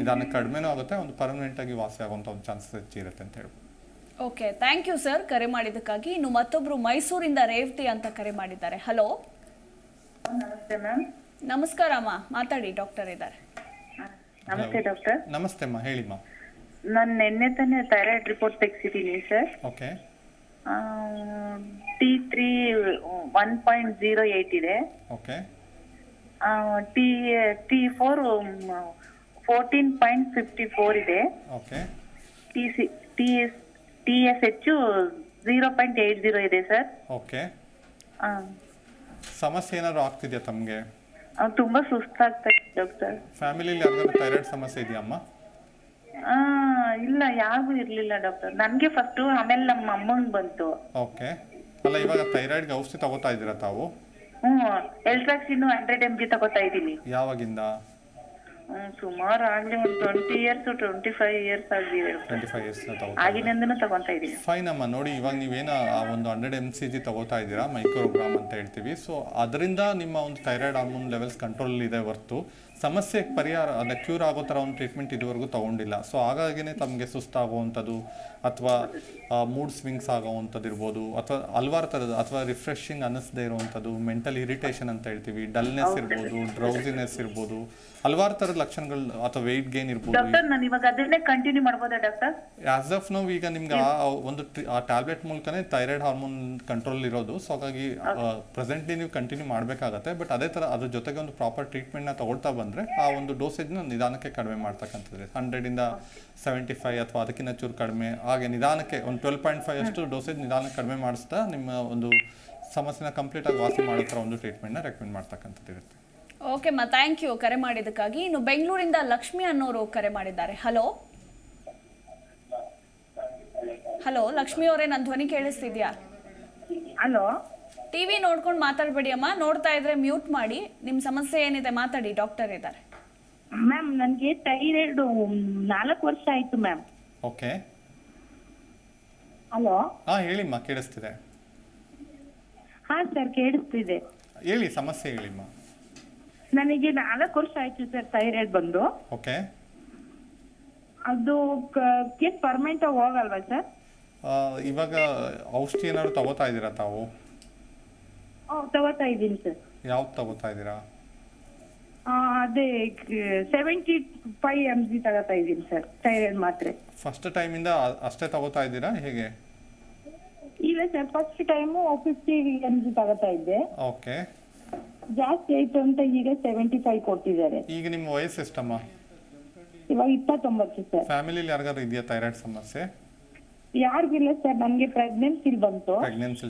ನಿಧಾನಕ್ಕೆ ಕಡಿಮೆನೂ ಆಗುತ್ತೆ ಒಂದು ಪರ್ಮನೆಂಟಾಗಿ ವಾಸಿ ಆಗುವಂಥ ಒಂದು ಚಾನ್ಸಸ್ ಹೆಚ್ಚಿರುತ್ತೆ ಅಂತ ಹೇಳ್ಬೋದು. ಓಕೆ ಥ್ಯಾಂಕ್ ಯು ಸರ್ ಕರೆ ಮಾಡಿದ್ದಕ್ಕಾಗಿ ಇನ್ನು ಮತ್ತೊಬ್ರು ಮೈಸೂರಿಂದ ರೇವತಿ ಅಂತ ಕರೆ ಮಾಡಿದ್ದಾರೆ. ಹಲೋ ನಮಸ್ತೆ ಮ್ಯಾಮ್ ನಮಸ್ಕಾರ ಅಮ್ಮ. ಮಾತಾಡಿ ಡಾಕ್ಟರ್ ಇದ್ದಾರೆ. ನಮಸ್ತೆ ಡಾಕ್ಟರ್ ನಮಸ್ತೆ ಅಮ್ಮ. ಹೇಳಿಮ್ಮ ನಾನು ನಿನ್ನೆ ತಾನೇ thyroid report ತೆಗ್ಸಿದ್ದೀನಿ sir okay T three one point zero eight ಇದೆ. Okay T T four fourteen point fifty four ಇದೆ. Okay T C T S T S ಹೆಚ್ಚು ಝೀರೋ ಪಾಯಿಂಟ್ ಏಯ್ಟ್ ಜೀರೋ ಇದೆ ಸರ್ ಓಕೆ ಸಮಸ್ಯೆ ಏನಾದರೂ ಆಗ್ತಿದೆಯಾ ತಮಗೆ? ತುಂಬಾ ಸುಸ್ತಾಗ್ತಾ ಇದೆ doctor ಫ್ಯಾಮಿಲಿಲಿ ಯಾರಿಗಾದ್ರು ಥೈರಾಯ್ಡ್ ಸಮಸ್ಯೆ ಇದೆಯಮ್ಮ ಆ, ಇಲ್ಲ ಯಾರಿಗೂ ಇರಲಿಲ್ಲ ಡಾಕ್ಟರ್ ನನಗೆ ಫಸ್ಟ್ ಆಮೇಲೆ ನಮ್ಮ ಅಮ್ಮನ ಬಂತು. ಓಕೆ ಅಲ್ಲ ಇವಾಗ ಥೈರಾಯ್ಡ್ಗೆ ಔಷಧಿ ತಗೋತಾ ಇದ್ದೀರಾ ತಾವು? ಹ್ಮ್ ಎಲ್ಟ್ರಾಕ್ಸಿನ್ ಹಂಡ್ರೆಡ್ ಎಂ ಜಿ ತಗೋತಾ ಇದ್ದೀನಿ. ಯಾವಾಗಿಂದ? ಹ್ಮ್, ಸುಮಾರು ಆಗ್ಲಿ ಒಂದು twenty years twenty five years ಆಗಿದೆ ಟ್ವೆಂಟಿ ಫೈವ್ ಇಯರ್ಸ್ ತಗೋತಾ ಆಗಿನಿಂದನೂ ತಗೊಂತಾ ಇದ್ದೀನಿ. ಫೈನ್ ಅಮ್ಮ ನೋಡಿ ಇವಾಗ ನೀವೇನು ಆ ಒಂದು ಹಂಡ್ರೆಡ್ ಎಂ ಸಿ ಜಿ ತಗೋತಾ ಇದ್ದೀರಾ ಮೈಕ್ರೋಗ್ರಾಮ್ ಅಂತ ಹೇಳ್ತೀವಿ. ಸೊ ಅದರಿಂದ ನಿಮ್ಮ ಒಂದು ಥೈರಾಯ್ಡ್ ಹಾರ್ಮೋನ್ ಲೆವೆಲ್ಸ್ ಕಂಟ್ರೋಲ್ ಇದೆ ಹೊರ್ತು. ಸಮಸ್ಯೆ ಪರಿಹಾರ ಅಂದರೆ ಕ್ಯೂರ್ ಆಗೋ ಥರ ಒಂದು ಟ್ರೀಟ್ಮೆಂಟ್ ಇದುವರೆಗೂ ತೊಗೊಂಡಿಲ್ಲ. ಸೊ ಹಾಗಾಗಿನೇ ತಮಗೆ ಸುಸ್ತಾಗುವಂಥದ್ದು. ಅಥವಾ ಮೂಡ್ ಸ್ವಿಂಗ್ಸ್ ಆಗೋವಂಥದ್ದು ಇರ್ಬೋದು ಅಥವಾ ಹಲ್ವಾರು ಥರದ ಅಥವಾ ರಿಫ್ರೆಶಿಂಗ್ ಅನ್ನಿಸದೇ ಇರುವಂಥದ್ದು ಮೆಂಟಲ್ ಇರಿಟೇಷನ್ ಅಂತ ಹೇಳ್ತೀವಿ ಡಲ್ನೆಸ್ ಇರ್ಬೋದು ಡ್ರೌಸಿನೆಸ್ ಇರ್ಬೋದು ಹಲವಾರು ಥರದ ಲಕ್ಷಣಗಳು ಅಥವಾ ವೆಯ್ಟ್ ಗೇನ್ ಇರ್ಬೋದು. ಡಾಕ್ಟರ್ ನಾನು ಇವಾಗ ಅದನ್ನೇ ಕಂಟಿನ್ಯೂ ಮಾಡ್ಬೋದಾ ಡಾಕ್ಟರ್ ಆಸ್ ಆಫ್ ನಾವು ಈಗ ನಿಮ್ಗೆ ಆ ಒಂದು ಆ ಟ್ಯಾಬ್ಲೆಟ್ ಮೂಲಕನೇ ಥೈರಾಯ್ಡ್ ಹಾರ್ಮೋನ್ ಕಂಟ್ರೋಲ್ ಇರೋದು ಸೊ ಹಾಗಾಗಿ ಪ್ರೆಸೆಂಟ್ಲಿ ನೀವು ಕಂಟಿನ್ಯೂ ಮಾಡಬೇಕಾಗತ್ತೆ ಬಟ್ ಅದೇ ಥರ ಅದ್ರ ಜೊತೆಗೆ ಒಂದು ಪ್ರಾಪರ್ ಟ್ರೀಟ್ಮೆಂಟ್ನ ತಗೊಳ್ತಾ ಬಂದರೆ ಆ ಒಂದು ಡೋಸೇಜ್ನ ನಿಧಾನಕ್ಕೆ ಕಡಿಮೆ ಮಾಡ್ತಕ್ಕಂಥದ್ದು. ಹಂಡ್ರೆಡಿಂದ ಸೆವೆಂಟಿ ಫೈವ್ ಅಥವಾ ಅದಕ್ಕಿಂತ ಚೂರು ಕಡಿಮೆ ಹಾಗೆ ನಿಧಾನಕ್ಕೆ ಒಂದು ಟ್ವೆಲ್ ಪಾಯಿಂಟ್ ಫೈವ್ ಅಷ್ಟು ಡೋಸೇಜ್ ನಿಧಾನಕ್ಕೆ ಕಡಿಮೆ ಮಾಡಿಸ್ತಾ ನಿಮ್ಮ ಒಂದು ಸಮಸ್ಯೆನ ಕಂಪ್ಲೀಟಾಗಿ ವಾಸಿ ಮಾಡೋ ಥರ ಒಂದು ಟ್ರೀಟ್ಮೆಂಟ್ನ ರೆಕಮೆಂಡ್ ಮಾಡ್ತಕ್ಕಂಥದ್ದು ಇರುತ್ತೆ. ಓಕೆ ಮಾ ಥ್ಯಾಂಕ್ ಯು ಕರೆ ಮಾಡಿದ್ದಕ್ಕಾಗಿ. ಇನ್ನು ಬೆಂಗಳೂರಿಂದ ಲಕ್ಷ್ಮಿ ಅನ್ನೋರು ಕರೆ ಮಾಡಿದ್ದಾರೆ. ಹಲೋ ಹಲೋ ಲಕ್ಷ್ಮಿ ಅವರೇ ನನ್ನ ಧ್ವನಿ ಕೇಳಿಸ್ತಿದ್ಯಾ? ಹಲೋ ಟಿವಿ ನೋಡ್ಕೊಂಡು ಮಾತಾಡಬೇಡಿ ಅಮ್ಮ ನೋಡ್ತಾ ಇದ್ರೆ ಮ್ಯೂಟ್ ಮಾಡಿ. ನಿಮ್ಮ ಸಮಸ್ಯೆ ಏನಿದೆ ಮಾತಾಡಿ ಡಾಕ್ಟರ್ ಇದ್ದಾರೆ. ಮ್ಯಾಮ್ ನನಗೆ ಥೈರಾಯ್ಡ್ ನಾಲ್ಕು ವರ್ಷ ಆಯ್ತು ಮ್ಯಾಮ್ ಓಕೆ ಹಲೋ? ಹಾ ಹೇಳಿಮ್ಮ ಕೇಳಿಸ್ತಿದೆ. ಹಾ ಸರ್ ಕೇಳಿಸ್ತಿದೆ. ಹೇಳಿ ಸಮಸ್ಯೆ ಹೇಳಿಮ್ಮ. ನನಗೆ ನಾಲ್ಕು ವರ್ಷ ಆಯ್ತು ಸರ್ ಥೈರಾಯ್ಡ್ ಬಂದು. ಓಕೆ. ಅದು ಕೇಸ್ ಪರ್ಮನೆಂಟ್ ಹೋಗಲ್ವಾ ಸರ್? ಆ, ಇವಾಗ ಔಷಧಿ ಏನಾದ್ರು ತಗೋತಾ ಇದ್ದೀರಾ ತಾವು? ಓ ತಗೋತಾ ಇದ್ದೀನಿ ಸರ್. ಯಾವ್ದು ತಗೋತಾ ಇದ್ದೀರಾ? ಅದೇ ಸೆವೆಂಟಿ ಫೈವ್ ಎಂ ಜಿ ತಗೋತಾ ಇದ್ದೀನಿ ಸರ್ ಥೈರಾಯ್ಡ್ ಮಾತ್ರೆ. ಫಸ್ಟ್ ಟೈಮಿಂದ ಅಷ್ಟೇ ತಗೋತಾ ಇದ್ದೀರಾ? ಹೇಗೆ? ಇಲ್ಲ sir first time fifty M G ತಗೋತಾ ಇದ್ದೆ. ಓಕೆ ಜಾಸ್ತಿ ಆಯ್ತು ಅಂತ ಈಗ ಸೆವೆಂಟಿ ಫೈವ್ ಕೊಟ್ಟಿದ್ದಾರೆ. ಈಗ ನಿಮ್ಮ ವಯಸ್ಸು ಎಷ್ಟಮ್ಮ? ಇವಾಗ ಇಪ್ಪತ್ತೊಂಬತ್ತು ಸರ್ ಫ್ಯಾಮಿಲಿಲಿ ಯಾರಿಗಾದ್ರು ಇದೆಯಾ ಥೈರಾಯ್ಡ್ ಸಮಸ್ಯೆ? ಯಾರಿಗಿಲ್ಲ ಸರ್ ಪ್ರೆಗ್ನೆನ್ಸಿ ಬಂತು.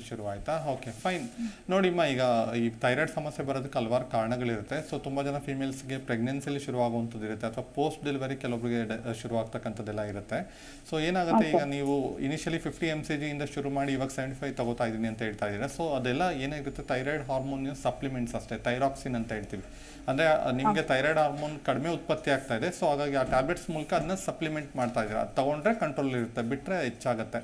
ಶುರು ಆಯ್ತಾ? ಓಕೆ ಫೈನ್ ನೋಡಿಮ್ಮ ಈಗ ಈ ಥೈರಾಯ್ಡ್ ಸಮಸ್ಯೆ ಬರೋದಕ್ಕೆ ಹಲವಾರು ಕಾರಣಗಳಿರುತ್ತೆ. ಸೊ ತುಂಬ ಜನ ಫೀಮೇಲ್ಸ್ಗೆ ಪ್ರೆಗ್ನೆನ್ಸಿಲಿ ಶುರುವಾಗುವಂಥದ್ದು ಇರುತ್ತೆ. ಅಥವಾ ಪೋಸ್ಟ್ ಡೆಲಿವರಿ ಕೆಲವೊಬ್ಬರಿಗೆ ಶುರುವಾಗ್ತಕ್ಕಂಥದ್ದೆಲ್ಲ ಇರುತ್ತೆ. ಸೊ ಏನಾಗುತ್ತೆ? ಈಗ ನೀವು ಇನಿಷಿಯಲಿ ಫಿಫ್ಟಿ ಎಂ ಸಿ ಜಿಯಿಂದ ಶುರು ಮಾಡಿ ಇವಾಗ ಸೆವೆಂಟಿ ಫೈವ್ ತಗೋತಾ ಇದ್ದೀನಿ ಅಂತ ಹೇಳ್ತಾ ಇದ್ದೀರಾ. ಸೊ ಅದೆಲ್ಲ ಏನಾಗಿರುತ್ತೆ ಥೈರಾಯ್ಡ್ ಹಾರ್ಮೋನ್ ಸಪ್ಲಿಮೆಂಟ್ಸ್ ಅಷ್ಟೇ ಥೈರಾಕ್ಸಿನ್ ಅಂತ ಹೇಳ್ತೀವಿ. ಅಂದರೆ ನಿಮಗೆ ಥೈರಾಯ್ಡ್ ಹಾರ್ಮೋನ್ ಕಡಿಮೆ ಉತ್ಪತ್ತಿ ಆಗ್ತಾ ಇದೆ. ಸೊ ಹಾಗಾಗಿ ಆ ಟ್ಯಾಬ್ಲೆಟ್ಸ್ ಮೂಲಕ ಅದನ್ನ ಸಪ್ಲಿಮೆಂಟ್ ಮಾಡ್ತಾ ಇದ್ದೀರಾ. ಅದು ತಗೊಂಡ್ರೆ ಕಂಟ್ರೋಲ್ ಇರುತ್ತೆ. ಬಿಟ್ಟರೆ ಹೆಚ್ಚಾಗುತ್ತೆ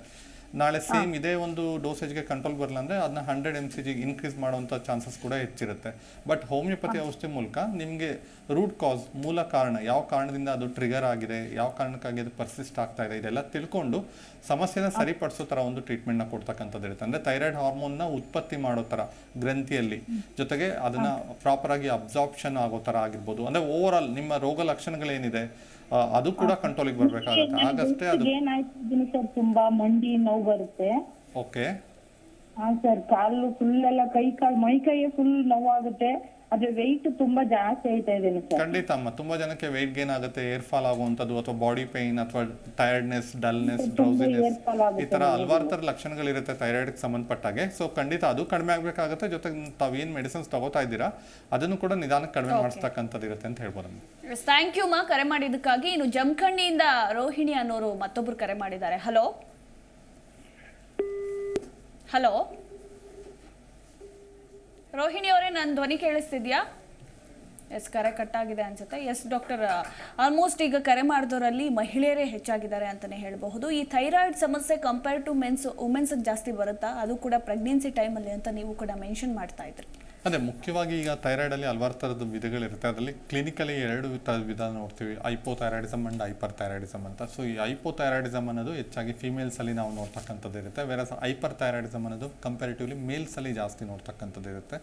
ನಾಳೆ ಸೇಮ್ ಇದೇ ಒಂದು ಡೋಸೇಜ್ಗೆ ಕಂಟ್ರೋಲ್ ಬರಲ್ಲ ಅಂದರೆ ಅದನ್ನ ಹಂಡ್ರೆಡ್ ಎಂ ಸಿ ಜಿಗೆ ಇನ್ಕ್ರೀಸ್ ಮಾಡುವಂಥ ಚಾನ್ಸಸ್ ಕೂಡ ಹೆಚ್ಚಿರುತ್ತೆ. ಬಟ್ ಹೋಮಿಯೋಪತಿ ಔಷಧಿ ಮೂಲಕ ನಿಮಗೆ ರೂಟ್ ಕಾಸ್ ಮೂಲ ಕಾರಣ ಯಾವ ಕಾರಣದಿಂದ ಅದು ಟ್ರಿಗರ್ ಆಗಿದೆ ಯಾವ ಕಾರಣಕ್ಕಾಗಿ ಅದು ಪರ್ಸಿಸ್ಟ್ ಆಗ್ತಾ ಇದೆ ಇದೆಲ್ಲ ತಿಳ್ಕೊಂಡು ಸಮಸ್ಯೆನ ಸರಿಪಡಿಸೋ ಥರ ಒಂದು ಟ್ರೀಟ್ಮೆಂಟ್ನ ಕೊಡ್ತಕ್ಕಂಥದ್ದು ಇರುತ್ತೆ. ಅಂದರೆ ಥೈರಾಯ್ಡ್ ಹಾರ್ಮೋನ್ನ ಉತ್ಪತ್ತಿ ಮಾಡೋ ಥರ ಗ್ರಂಥಿಯಲ್ಲಿ ಜೊತೆಗೆ ಅದನ್ನ ಪ್ರಾಪರ್ ಆಗಿ ಅಬ್ಸಾರ್ಪ್ಷನ್ ಆಗೋ ಥರ ಆಗಿರ್ಬೋದು. ಅಂದರೆ ಓವರ್ ಆಲ್ ನಿಮ್ಮ ರೋಗ ಲಕ್ಷಣಗಳೇನಿದೆ ಅದು ಕೂಡ ಕಂಟ್ರೋಲಿಗೆ ಬರಬೇಕಾಗುತ್ತೆ. ಆಗಷ್ಟೇ ಅದು ಏನಾಯ್ತಿದ್ದೀನಿ ಸರ್? ತುಂಬಾ ಮಂಡಿ ನೋವು ಬರುತ್ತೆ. ಓಕೆ. ಹಾ ಸರ್ ಕಾಲು ಫುಲ್ ಎಲ್ಲ ಕೈ ಕಾಲು ಮೈ ಕೈ ಫುಲ್ ನೋವಾಗುತ್ತೆ. ಅದ್ರ ವೆಯ್ಟ್ ತುಂಬಾ ಜಾಸ್ತಿ ಆಯ್ತಾ ಇದೆ ಸರ್? ಖಂಡಿತ ಅಮ್ಮ. ತುಂಬಾ ಜನಕ್ಕೆ ವೆಯ್ಟ್ ಗೇನ್ ಆಗುತ್ತೆ ಏರ್ ಫಾಲ್ ಆಗುವಂಥದ್ದು ಅಥವಾ ಬಾಡಿ ಪೈನ್ ಅಥವಾ ಟೈರ್ಡ್ನೆಸ್ ಡಲ್ನೆಸ್ ಡ್ರೌಸಿನೆಸ್ ಈ ತರ ಹಲವಾರು ಥರ ಲಕ್ಷಣಗಳಿರುತ್ತೆ ಥೈರಾಯ್ಡ್ ಸಂಬಂಧಪಟ್ಟಾಗೆ ಸೊ ಖಂಡಿತ ಅದು ಕಡಿಮೆ ಆಗಬೇಕಾಗುತ್ತೆ. ಜೊತೆಗೆ ತಾವು ಏನು ಮೆಡಿಸಿನ್ಸ್ ತಗೋತಾ ಇದ್ದೀರಾ ಅದನ್ನು ಕೂಡ ನಿಧಾನಕ್ಕೆ ಕಡಿಮೆ ಮಾಡಿಸ್ತಕ್ಕಂಥದ್ದು ಇರುತ್ತೆ ಅಂತ ಹೇಳ್ಬೋದಮ್ಮ ಎಸ್ ಥ್ಯಾಂಕ್ ಯು ಮಾ ಕರೆ ಮಾಡಿದ್ದಕ್ಕಾಗಿ ಇನ್ನು ಜಮಖಂಡಿಯಿಂದ ರೋಹಿಣಿ ಅನ್ನೋರು ಮತ್ತೊಬ್ರು ಕರೆ ಮಾಡಿದ್ದಾರೆ. ಹಲೋ ಹಲೋ ರೋಹಿಣಿ ಅವರೇ ನನ್ನ ಧ್ವನಿ ಕೇಳಿಸ್ತಿದ್ಯಾ? ಎಸ್ ಕರೆ ಕಟ್ಟಾಗಿದೆ ಅನ್ಸುತ್ತೆ. ಎಸ್ ಡಾಕ್ಟರ್ ಆಲ್ಮೋಸ್ಟ್ ಈಗ ಕರೆ ಮಾಡಿದವರಲ್ಲಿ ಮಹಿಳೆಯರೇ ಹೆಚ್ಚಾಗಿದ್ದಾರೆ ಅಂತಲೇ ಹೇಳಬಹುದು. ಈ ಥೈರಾಯ್ಡ್ ಸಮಸ್ಯೆ ಕಂಪೇರ್ ಟು ಮೆನ್ಸ್ ವುಮೆನ್ಸ್ಗೆ ಜಾಸ್ತಿ ಬರುತ್ತಾ? ಅದು ಕೂಡ ಪ್ರೆಗ್ನೆನ್ಸಿ ಟೈಮಲ್ಲಿ ಅಂತ ನೀವು ಕೂಡ ಮೆನ್ಷನ್ ಮಾಡ್ತಾ ಇದ್ರಿ. ಅದೇ ಮುಖ್ಯವಾಗಿ ಈಗ ಥೈರಾಯ್ಡಲ್ಲಿ ಹಲವಾರು ಥರದ ವಿಧಗಳಿರುತ್ತೆ. ಅದರಲ್ಲಿ ಕ್ಲಿನಿಕಲಿ ಎರಡು ಥರದ ವಿಧ ನೋಡ್ತೀವಿ. ಐಪೋಥೈರಾಯ್ಡಿಸಮ್ ಅಂಡ್ ಹೈಪರ್ ಥೈರಾಯ್ಡಿಸಮ್ ಅಂತ. ಸೊ ಈ ಐಪೋಥೈರಾಯ್ಡಿಸಮ್ ಅನ್ನೋದು ಹೆಚ್ಚಾಗಿ ಫೀಮೇಲ್ಸಲ್ಲಿ ನಾವು ನೋಡ್ತಕ್ಕಂಥದ್ದು ಇರುತ್ತೆ. ಬೇರೆ ಹೈಪರ್ ಥೈರಾಯ್ಡಿಸಮ್ ಅನ್ನೋದು ಕಂಪ್ಯಾರಿಟಿವ್ಲಿ ಮೇಲ್ಸಲ್ಲಿ ಜಾಸ್ತಿ ನೋಡ್ತಕ್ಕಂಥದ್ದು ಇರುತ್ತೆ.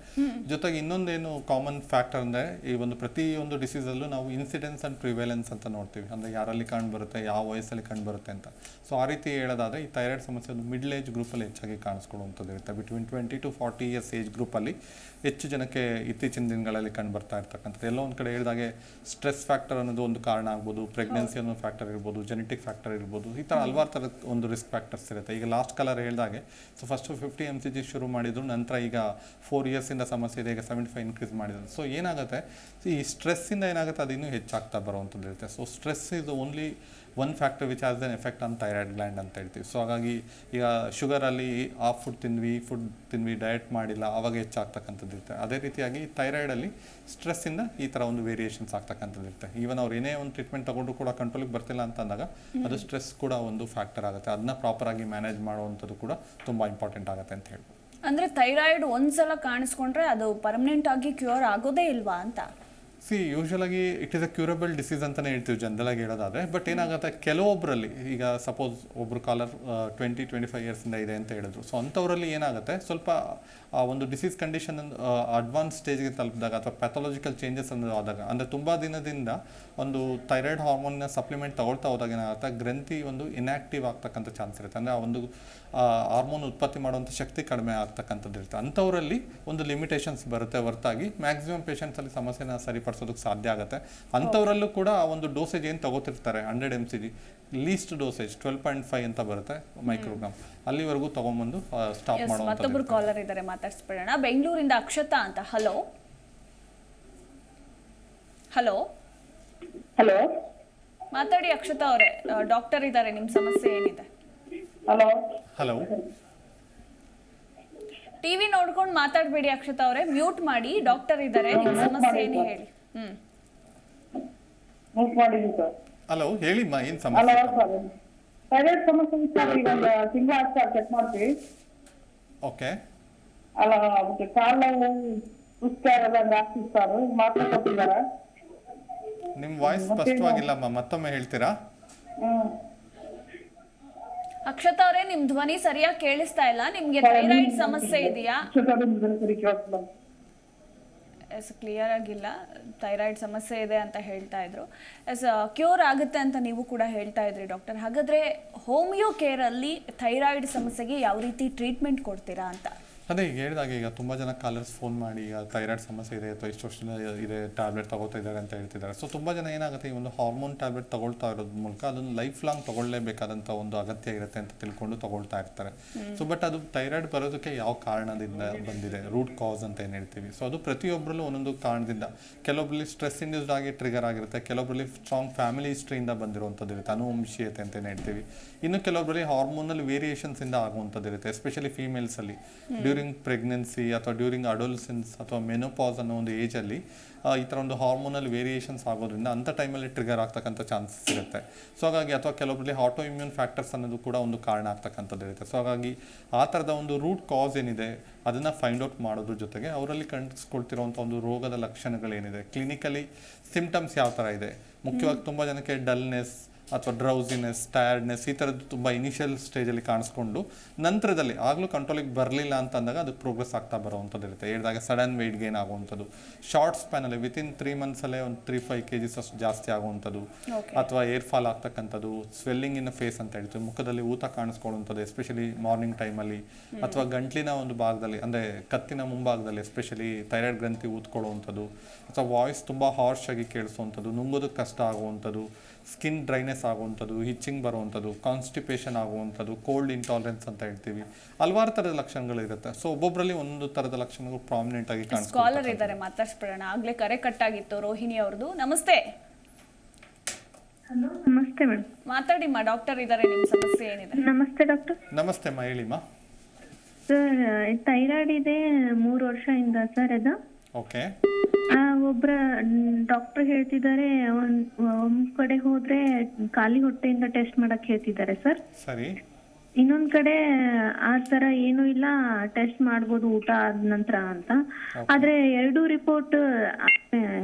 ಜೊತೆಗೆ ಇನ್ನೊಂದೇನು ಕಾಮನ್ ಫ್ಯಾಕ್ಟರ್ ಅಂದರೆ ಈ ಒಂದು ಪ್ರತಿಯೊಂದು ಡಿಸೀಸಲ್ಲೂ ನಾವು ಇನ್ಸಿಡೆನ್ಸ್ ಅಂಡ್ ಪ್ರಿವೆಲೆನ್ಸ್ ಅಂತ ನೋಡ್ತೀವಿ. ಅಂದರೆ ಯಾರಲ್ಲಿ ಕಾಣ್ಬರುತ್ತೆ ಯಾವ ವಯಸ್ಸಲ್ಲಿ ಕಂಡುಬರುತ್ತೆ ಅಂತ. ಸೊ ಆ ರೀತಿ ಹೇಳೋದಾದರೆ ಈ ಥೈರಾಯ್ಡ್ ಸಮಸ್ಯೆ ಒಂದು ಮಿಡ್ಲ್ ಏಜ್ ಗ್ರೂಪಲ್ಲಿ ಹೆಚ್ಚಾಗಿ ಕಾಣಿಸ್ಕೊಳ್ಳುವಂಥದ್ದು ಇರುತ್ತೆ. Between twenty to forty years age ಗ್ರೂಪಲ್ಲಿ ಹೆಚ್ಚು ಜನಕ್ಕೆ ಇತ್ತೀಚಿನ ದಿನಗಳಲ್ಲಿ ಕಂಡು ಬರ್ತಾ ಇರ್ತಕ್ಕಂಥದ್ದು. ಎಲ್ಲೋ ಒಂದು ಕಡೆ ಹೇಳಿದಾಗೆ ಸ್ಟ್ರೆಸ್ ಫ್ಯಾಕ್ಟರ್ ಅನ್ನೋದು ಒಂದು ಕಾರಣ ಆಗ್ಬೋದು, ಪ್ರೆಗ್ನೆನ್ಸಿ ಅನ್ನೋ ಫ್ಯಾಕ್ಟರ್ ಇರ್ಬೋದು, ಜೆನೆಟಿಕ್ ಫ್ಯಾಕ್ಟರ್ ಇರ್ಬೋದು, ಈ ಥರ ಹಲವಾರು ಥರದ ಒಂದು ರಿಸ್ಕ್ ಫ್ಯಾಕ್ಟರ್ಸ್ ಇರುತ್ತೆ. ಈಗ ಲಾಸ್ಟ್ ಕಲರ್ ಹೇಳಿದಾಗೆ so first fifty M C G ಶುರು ಮಾಡಿದ್ರು, ನಂತರ ಈಗ ಫೋರ್ ಇಯರ್ಸಿಂದ ಸಮಸ್ಯೆ ಇದೆ, ಈಗ ಸೆವೆಂಟಿ ಫೈವ್ ಇನ್ಕ್ರೀಸ್ ಮಾಡಿದ್ರು. ಸೊ ಏನಾಗುತ್ತೆ, ಈ ಸ್ಟ್ರೆಸ್ಸಿಂದ ಏನಾಗುತ್ತೆ, ಅದು ಇನ್ನೂ ಹೆಚ್ಚಾಗ್ತಾ ಬರುವಂಥದ್ದು ಇರುತ್ತೆ. ಸೊ ಸ್ಟ್ರೆಸ್ ಇದು only one factor which has then effect on thyroid gland ಅಂತ ಹೇಳ್ತೀವಿ. ಸೊ ಹಾಗಾಗಿ ಈಗ ಶುಗರಲ್ಲಿ ಆ ಫುಡ್ ತಿಂದ್ವಿ ಫುಡ್ ತಿನ್ವಿ ಡಯಟ್ ಮಾಡಿಲ್ಲ ಆವಾಗ ಹೆಚ್ಚಾಗ್ತಕ್ಕಂಥದ್ದು ಇರುತ್ತೆ. ಅದೇ ರೀತಿಯಾಗಿ ಥೈರಾಯ್ಡಲ್ಲಿ ಸ್ಟ್ರೆಸ್ಸಿಂದ ಈ ಥರ ಒಂದು ವೇರಿಯೇಷನ್ಸ್ ಆಗ್ತಕ್ಕಂಥದ್ದು ಇರುತ್ತೆ. ಈವನ್ ಅವ್ರು ಏನೇ ಒಂದು ಟ್ರೀಟ್ಮೆಂಟ್ ತಗೊಂಡು ಕೂಡ ಕಂಟ್ರೋಲಿಗೆ ಬರ್ತಿಲ್ಲ ಅಂತ ಅಂದಾಗ ಅದು ಸ್ಟ್ರೆಸ್ ಕೂಡ ಒಂದು ಫ್ಯಾಕ್ಟರ್ ಆಗುತ್ತೆ. ಅದನ್ನ ಪ್ರಾಪರಾಗಿ ಮ್ಯಾನೇಜ್ ಮಾಡುವಂಥದ್ದು ಕೂಡ ತುಂಬ ಇಂಪಾರ್ಟೆಂಟ್ ಆಗುತ್ತೆ ಅಂತ ಹೇಳ್ಬೋದು. ಅಂದರೆ ಥೈರಾಯ್ಡ್ ಒಂದ್ಸಲ ಕಾಣಿಸ್ಕೊಂಡ್ರೆ ಅದು ಪರ್ಮನೆಂಟ್ ಆಗಿ ಕ್ಯೂರ್ ಆಗೋದೇ ಇಲ್ವಾ ಅಂತ? ಸಿ ಯೂಶ್ವಲಾಗಿ it is a curable disease ಅಂತಲೇ ಹೇಳ್ತೀವಿ ಜನರಲಾಗಿ ಹೇಳೋದಾದ್ರೆ ಬಟ್ ಏನಾಗುತ್ತೆ ಕೆಲವೊಬ್ಬರಲ್ಲಿ ಈಗ ಸಪೋಸ್ ಒಬ್ಬರು ಕಾಲರ್ ಟ್ವೆಂಟಿ ಟ್ವೆಂಟಿ ಫೈವ್ ಇಯರ್ಸಿಂದ ಇದೆ ಅಂತ ಹೇಳಿದ್ರು. ಸೊ ಅಂಥವರಲ್ಲಿ ಏನಾಗುತ್ತೆ, ಸ್ವಲ್ಪ ಒಂದು ಡಿಸೀಸ್ ಕಂಡೀಷನ್ ಅಡ್ವಾನ್ಸ್ ಸ್ಟೇಜ್ಗೆ ತಲುಪಿದಾಗ ಅಥವಾ ಪ್ಯಾಥಾಲಜಿಕಲ್ ಚೇಂಜಸ್ ಅನ್ನೋದು ಆದಾಗ, ಅಂದರೆ ತುಂಬ ದಿನದಿಂದ ಒಂದು ಥೈರಾಯ್ಡ್ ಹಾರ್ಮೋನ್ನ ಸಪ್ಲಿಮೆಂಟ್ ತಗೊಳ್ತಾ ಹೋದಾಗ ಏನಾಗುತ್ತೆ? ಗ್ರಂಥಿ ಒಂದು ಇನ್ಯಾಕ್ಟಿವ್ ಆಗ್ತಕ್ಕಂಥ ಚಾನ್ಸ್ ಇರುತ್ತೆ. ಅಂದರೆ ಆ ಒಂದು ಹಾರ್ಮೋನ್ ಉತ್ಪತ್ತಿ ಮಾಡುವಂಥ ಶಕ್ತಿ ಕಡಿಮೆ ಆಗ್ತಕ್ಕಂಥದ್ದು ಇರುತ್ತೆ. ಅಂಥವರಲ್ಲಿ ಒಂದು ಲಿಮಿಟೇಷನ್ಸ್ ಬರುತ್ತೆ ಹೊರತಾಗಿ. ಮ್ಯಾಕ್ಸಿಮಮ್ ಪೇಷಂಟ್ಸಲ್ಲಿ ಸಮಸ್ಯೆನ ಸರಿಪಡಿಸೋದಕ್ಕೆ ಸಾಧ್ಯ ಆಗುತ್ತೆ. ಅಂಥವರಲ್ಲೂ ಕೂಡ ಆ ಒಂದು ಡೋಸೇಜ್ ಏನು ತಗೋತಿರ್ತಾರೆ? Hundred M C G least dosage twelve point five ಅಂತ ಬರುತ್ತೆ ಮೈಕ್ರೋಗ್ರಾಮ್ ಅಲ್ಲಿವರೆಗೂ ತಗೊಂಡ್ಬಂದು ಸ್ಟಾಪ್ ಮಾಡೋದು ಮತ್ತೊಬ್ಬರು ಕಾಲರ್ ಇದ್ದಾರೆ ಮಾತಾಡ್ಸ್ಬಿಡೋಣ. ಬೆಂಗಳೂರಿಂದ ಅಕ್ಷತಾ ಅಂತ ಹಲೋ? ಹಲೋ? ಹಲೋ? ಮಾತಾಡಿ ಅಕ್ಷತಾ ಅವರೇ. ಡಾಕ್ಟರ್ ಇದ್ದಾರೆ ನಿಮ್ಮ ಸಮಸ್ಯೆ ಏನಿದೆ? ಹಲೋ? ಹಲೋ? ಟಿವಿ ನೋಡ್ಕೊಂಡು ಮಾತಾಡ್ಬೇಡಿ ಅಕ್ಷತಾ ಅವರೇ ಮ್ಯೂಟ್ ಮಾಡಿ ಡಾಕ್ಟರ್ ಇದ್ದಾರೆ ನಿಮ್ಮ ಸಮಸ್ಯೆ ಏನು ಹೇಳಿ. ಹ್ಮ್. Mute sir. ಹಲೋ ಹೇಳಿಮ್ಮ ಏನು ಹಲೋ ಸಮಸ್ಯೆ? ಸರ್ ಥೈರಾಯ್ಡ್ ಸಮಸ್ಯೆ ವಿಚಾರ ಈಗ ಒಂದು ತಿಂಗಳ ಸರ್ ಚೆಕ್ ಮಾಡ್ತೀವಿ. ಓಕೆ ಅಲ್ಲ ಅದಕ್ಕೆ ಕಾಲು ನೋವು ಉಸ್ತಾರ ಹಂಗೆ ಆಗ್ತಿತ್ತು ಸರ್ ಮಾತ್ರೆ ಕೊಟ್ಟಿದ್ದಾರೆ. ನಿಮ್ಮ ವಾಯ್ಸ್ ಸ್ಪಷ್ಟವಾಗಿಲ್ಲಮ್ಮ ಮತ್ತೊಮ್ಮೆ ಹೇಳ್ತೀರಾ? ಅಕ್ಷತಾ ಅವರೇ ನಿಮ್ ಧ್ವನಿ ಸರಿಯಾಗಿ ಕೇಳಿಸ್ತಾ ಇಲ್ಲ ನಿಮ್ಗೆ ಥೈರಾಯ್ಡ್ ಸಮಸ್ಯೆ ಇದೆಯಾ? ಸರಿ ಕೇಳಿಸ್ತಿಲ್ಲ ಎಸ್ ಕ್ಲಿಯರ್ ಆಗಿಲ್ಲ. ಥೈರಾಯ್ಡ್ ಸಮಸ್ಯೆ ಇದೆ ಅಂತ ಹೇಳ್ತಾ ಇದ್ರು. ಎಸ್ ಕ್ಯೂರ್ ಆಗುತ್ತೆ ಅಂತ ನೀವು ಕೂಡ ಹೇಳ್ತಾ ಇದ್ರಿ ಡಾಕ್ಟರ್. ಹಾಗಾದ್ರೆ ಹೋಮಿಯೋ ಕೇರಲ್ಲಿ ಥೈರಾಯ್ಡ್ ಸಮಸ್ಯೆಗೆ ಯಾವ ರೀತಿ ಟ್ರೀಟ್ಮೆಂಟ್ ಕೊಡ್ತೀರಾ ಅಂತ? ಅದೇ ಈಗ ಹೇಳಿದಾಗ ಈಗ ತುಂಬ ಜನ ಕಾಲರ್ಸ್ ಫೋನ್ ಮಾಡಿ ಈಗ ಥೈರಾಯ್ಡ್ ಸಮಸ್ಯೆ ಇದೆ ಅಥವಾ ಇಷ್ಟು ವರ್ಷದಿಂದ ಇದೆ ಟ್ಯಾಬ್ಲೆಟ್ ತಗೋತಾ ಇದ್ದಾರೆ ಅಂತ ಹೇಳ್ತಿದ್ದಾರೆ. ಸೊ ತುಂಬ ಜನ ಏನಾಗುತ್ತೆ ಈ ಒಂದು ಹಾರ್ಮೋನ್ ಟ್ಯಾಬ್ಲೆಟ್ ತಗೊಳ್ತಾ ಇರೋದ್ರ ಮೂಲಕ ಅದನ್ನು ಲೈಫ್ ಲಾಂಗ್ ತಗೊಳ್ಳೇಬೇಕಾದಂಥ ಒಂದು ಅಗತ್ಯ ಇರುತ್ತೆ ಅಂತ ತಿಳ್ಕೊಂಡು ತಗೊಳ್ತಾ ಇರ್ತಾರೆ. ಸೊ ಬಟ್ ಅದು ಥೈರಾಯ್ಡ್ ಬರೋದಕ್ಕೆ ಯಾವ ಕಾರಣದಿಂದ ಬಂದಿದೆ? ರೂಟ್ ಕಾಸ್ ಅಂತ ಏನು ಹೇಳ್ತೀವಿ? ಸೊ ಅದು ಪ್ರತಿಯೊಬ್ಬರಲ್ಲೂ ಒಂದೊಂದು ಕಾರಣದಿಂದ. ಕೆಲವೊಬ್ಬರಲ್ಲಿ ಸ್ಟ್ರೆಸ್ ಇಂಡ್ಯೂಸ್ಡ್ ಆಗಿ ಟ್ರಿಗರ್ ಆಗಿರುತ್ತೆ ಕೆಲವೊಬ್ಬರಲ್ಲಿ ಸ್ಟ್ರಾಂಗ್ ಫ್ಯಾಮಿಲಿ ಹಿಸ್ಟ್ರಿಯಿಂದ ಬಂದಿರುವಂಥದ್ದು ಇರುತ್ತೆ ಅನುವಂಶೀಯತೆ ಅಂತ ಏನು ಹೇಳ್ತೀವಿ? ಇನ್ನು ಕೆಲವೊಬ್ಬರಲ್ಲಿ ಹಾರ್ಮೋನಲ್ ವೇರಿಯೇಷನ್ಸ್ ಇಂದ ಆಗುವಂಥದ್ದು ಇರುತ್ತೆ ಎಸ್ಪೆಷಲಿ ಫೀಮೇಲ್ಸ್ ಅಲ್ಲಿ. ಡ್ಯೂರಿಂಗ್ ಪ್ರೆಗ್ನೆನ್ಸಿ ಅಥವಾ ಡ್ಯೂರಿಂಗ್ ಅಡೋಲ್ಸೆನ್ಸ್ ಅಥವಾ ಮೆನೋಪಾಸ್ ಅನ್ನೋ ಒಂದು ಏಜ್ ಅಲ್ಲಿ ಈ ಥರ ಒಂದು ಹಾರ್ಮೋನಲ್ ವೇರಿಯೇಷನ್ಸ್ ಆಗೋದ್ರಿಂದ ಅಂಥ ಟೈಮಲ್ಲಿ ಟ್ರಿಗರ್ ಆಗ್ತಕ್ಕಂಥ ಚಾನ್ಸಸ್ ಇರುತ್ತೆ. ಸೊ ಹಾಗಾಗಿ ಅಥವಾ ಕೆಲವೊಬ್ಬರಲ್ಲಿ ಆಟೋ ಇಮ್ಯೂನ್ ಫ್ಯಾಕ್ಟರ್ಸ್ ಅನ್ನೋದು ಕೂಡ ಒಂದು ಕಾರಣ ಆಗ್ತಕ್ಕಂಥದ್ದು ಇರುತ್ತೆ. ಸೊ ಹಾಗಾಗಿ ಆ ಥರದ ಒಂದು ರೂಟ್ ಕಾಸ್ ಏನಿದೆ ಅದನ್ನು ಫೈಂಡ್ ಔಟ್ ಮಾಡೋದ್ರ ಜೊತೆಗೆ ಅವರಲ್ಲಿ ಕಾಣಿಸ್ಕೊಳ್ತಿರೋಂಥ ಒಂದು ರೋಗದ ಲಕ್ಷಣಗಳೇನಿದೆ? ಕ್ಲಿನಿಕಲಿ ಸಿಂಪ್ಟಮ್ಸ್ ಯಾವ ಥರ ಇದೆ? ಮುಖ್ಯವಾಗಿ ತುಂಬ ಜನಕ್ಕೆ ಡಲ್ನೆಸ್ ಅಥವಾ ಡ್ರೌಸಿನೆಸ್ ಟಯರ್ಡ್ನೆಸ್ ಈ ಥರದ್ದು ತುಂಬ ಇನಿಷಿಯಲ್ ಸ್ಟೇಜಲ್ಲಿ ಕಾಣಿಸ್ಕೊಂಡು ನಂತರದಲ್ಲಿ ಆಗಲೂ ಕಂಟ್ರೋಲಿಗೆ ಬರಲಿಲ್ಲ ಅಂತ ಅಂದಾಗ ಅದು ಪ್ರೋಗ್ರೆಸ್ ಆಗ್ತಾ ಬರೋವಂಥದ್ದು ಇರುತ್ತೆ. ಹೇಳಿದಾಗ ಸಡನ್ ವೆಯ್ಟ್ ಗೇನ್ ಆಗುವಂಥದ್ದು. ಶಾರ್ಟ್ ಸ್ಪ್ಯಾನಲ್ಲಿ ವಿತಿನ್ ತ್ರೀ ಮಂತ್ಸಲ್ಲೇ ಒಂದು ತ್ರೀ ಫೈವ್ ಕೆ ಜಿಸ್ ಅಷ್ಟು ಜಾಸ್ತಿ ಆಗುವಂಥದ್ದು. ಅಥವಾ ಏರ್ ಫಾಲ್ ಆಗ್ತಕ್ಕಂಥದ್ದು ಸ್ವೆಲ್ಲಿಂಗ್ ಇನ್ ಫೇಸ್ ಅಂತ ಹೇಳ್ತೀವಿ. ಮುಖದಲ್ಲಿ ಊತ ಕಾಣಿಸ್ಕೊಳ್ಳುವಂಥದ್ದು ಎಸ್ಪೆಷಲಿ ಮಾರ್ನಿಂಗ್ ಟೈಮಲ್ಲಿ ಅಥವಾ ಗಂಟ್ಲಿನ ಒಂದು ಭಾಗದಲ್ಲಿ ಅಂದರೆ ಕತ್ತಿನ ಮುಂಭಾಗದಲ್ಲಿ ಎಸ್ಪೆಷಲಿ ಥೈರಾಯ್ಡ್ ಗ್ರಂಥಿ ಊದ್ಕೊಳ್ಳುವಂಥದ್ದು. ಅಥವಾ ವಾಯ್ಸ್ ತುಂಬ ಹಾರ್ಶ್ ಆಗಿ ಕೇಳಿಸುವಂಥದ್ದು ನುಂಗೋದಕ್ಕೆ ಕಷ್ಟ ಆಗುವಂಥದ್ದು. ಸ್ಕಿನ್ ಡ್ರೈನೆಸ್ ಆಗುವಂಥದ್ದು ಹಿಚ್ಚಿಂಗ್ ಬರುವಂಥದ್ದು ಕಾನ್ಸ್ಟಿಪೇಷನ್ ಆಗುವಂಥದ್ದು ಕೋಲ್ಡ್ ಇಂಟಾಲರೆನ್ಸ್ ಅಂತ ಹೇಳ್ತೀವಿ. ಹಲವಾರು ಥರದ ಲಕ್ಷಣಗಳಿರುತ್ತೆ. ಸೊ ಒಬ್ಬೊಬ್ಬರಲ್ಲಿ ಒಂದು ಥರದ ಲಕ್ಷಣಗಳು ಪ್ರಾಮಿನೆಂಟ್ ಆಗಿ ಸ್ಕಾಲರ್. ಇದ್ದಾರೆ ಮಾತಾಡ್ಸ್ಬಿಡೋಣ. ಆಗ್ಲೇ ಕರೆ ಕಟ್ ಆಗಿತ್ತು ರೋಹಿಣಿ ಅವ್ರದ್ದು. ನಮಸ್ತೆ. ಹಲೋ ನಮಸ್ತೆ ಮೇಡಮ್ ಮಾತಾಡಿಮ್ಮ ಡಾಕ್ಟರ್ ಇದ್ದಾರೆ ನಿಮ್ಮ ಸಮಸ್ಯೆ ಏನಿದೆ? ನಮಸ್ತೆ ಡಾಕ್ಟರ್ ನಮಸ್ತೆ ಅಮ್ಮ ಹೇಳಿಮ್ಮ ಸರ್ ಥೈರಾಯ್ಡ್ ಇದೆ ಮೂರು ವರ್ಷದಿಂದ ಸರ್ ಅದು? ಓಕೆ. ಆ, ಒಬ್ರ ಡಾಕ್ಟರ್ ಹೇಳ್ತಿದ್ದಾರೆ ಒಂದ್ ಕಡೆ ಹೋದ್ರೆ ಖಾಲಿ ಹೊಟ್ಟೆಯಿಂದ ಟೆಸ್ಟ್ ಮಾಡಕ್ ಹೇಳ್ತಿದ್ದಾರೆ ಸರ್ ಸರಿ. ಇನ್ನೊಂದ್ ಕಡೆ ಆ ತರ ಏನು ಇಲ್ಲ ಟೆಸ್ಟ್ ಮಾಡ್ಬೋದು ಊಟ ಆದ ನಂತರ ಅಂತ. ಆದ್ರೆ ಎರಡು ರಿಪೋರ್ಟ್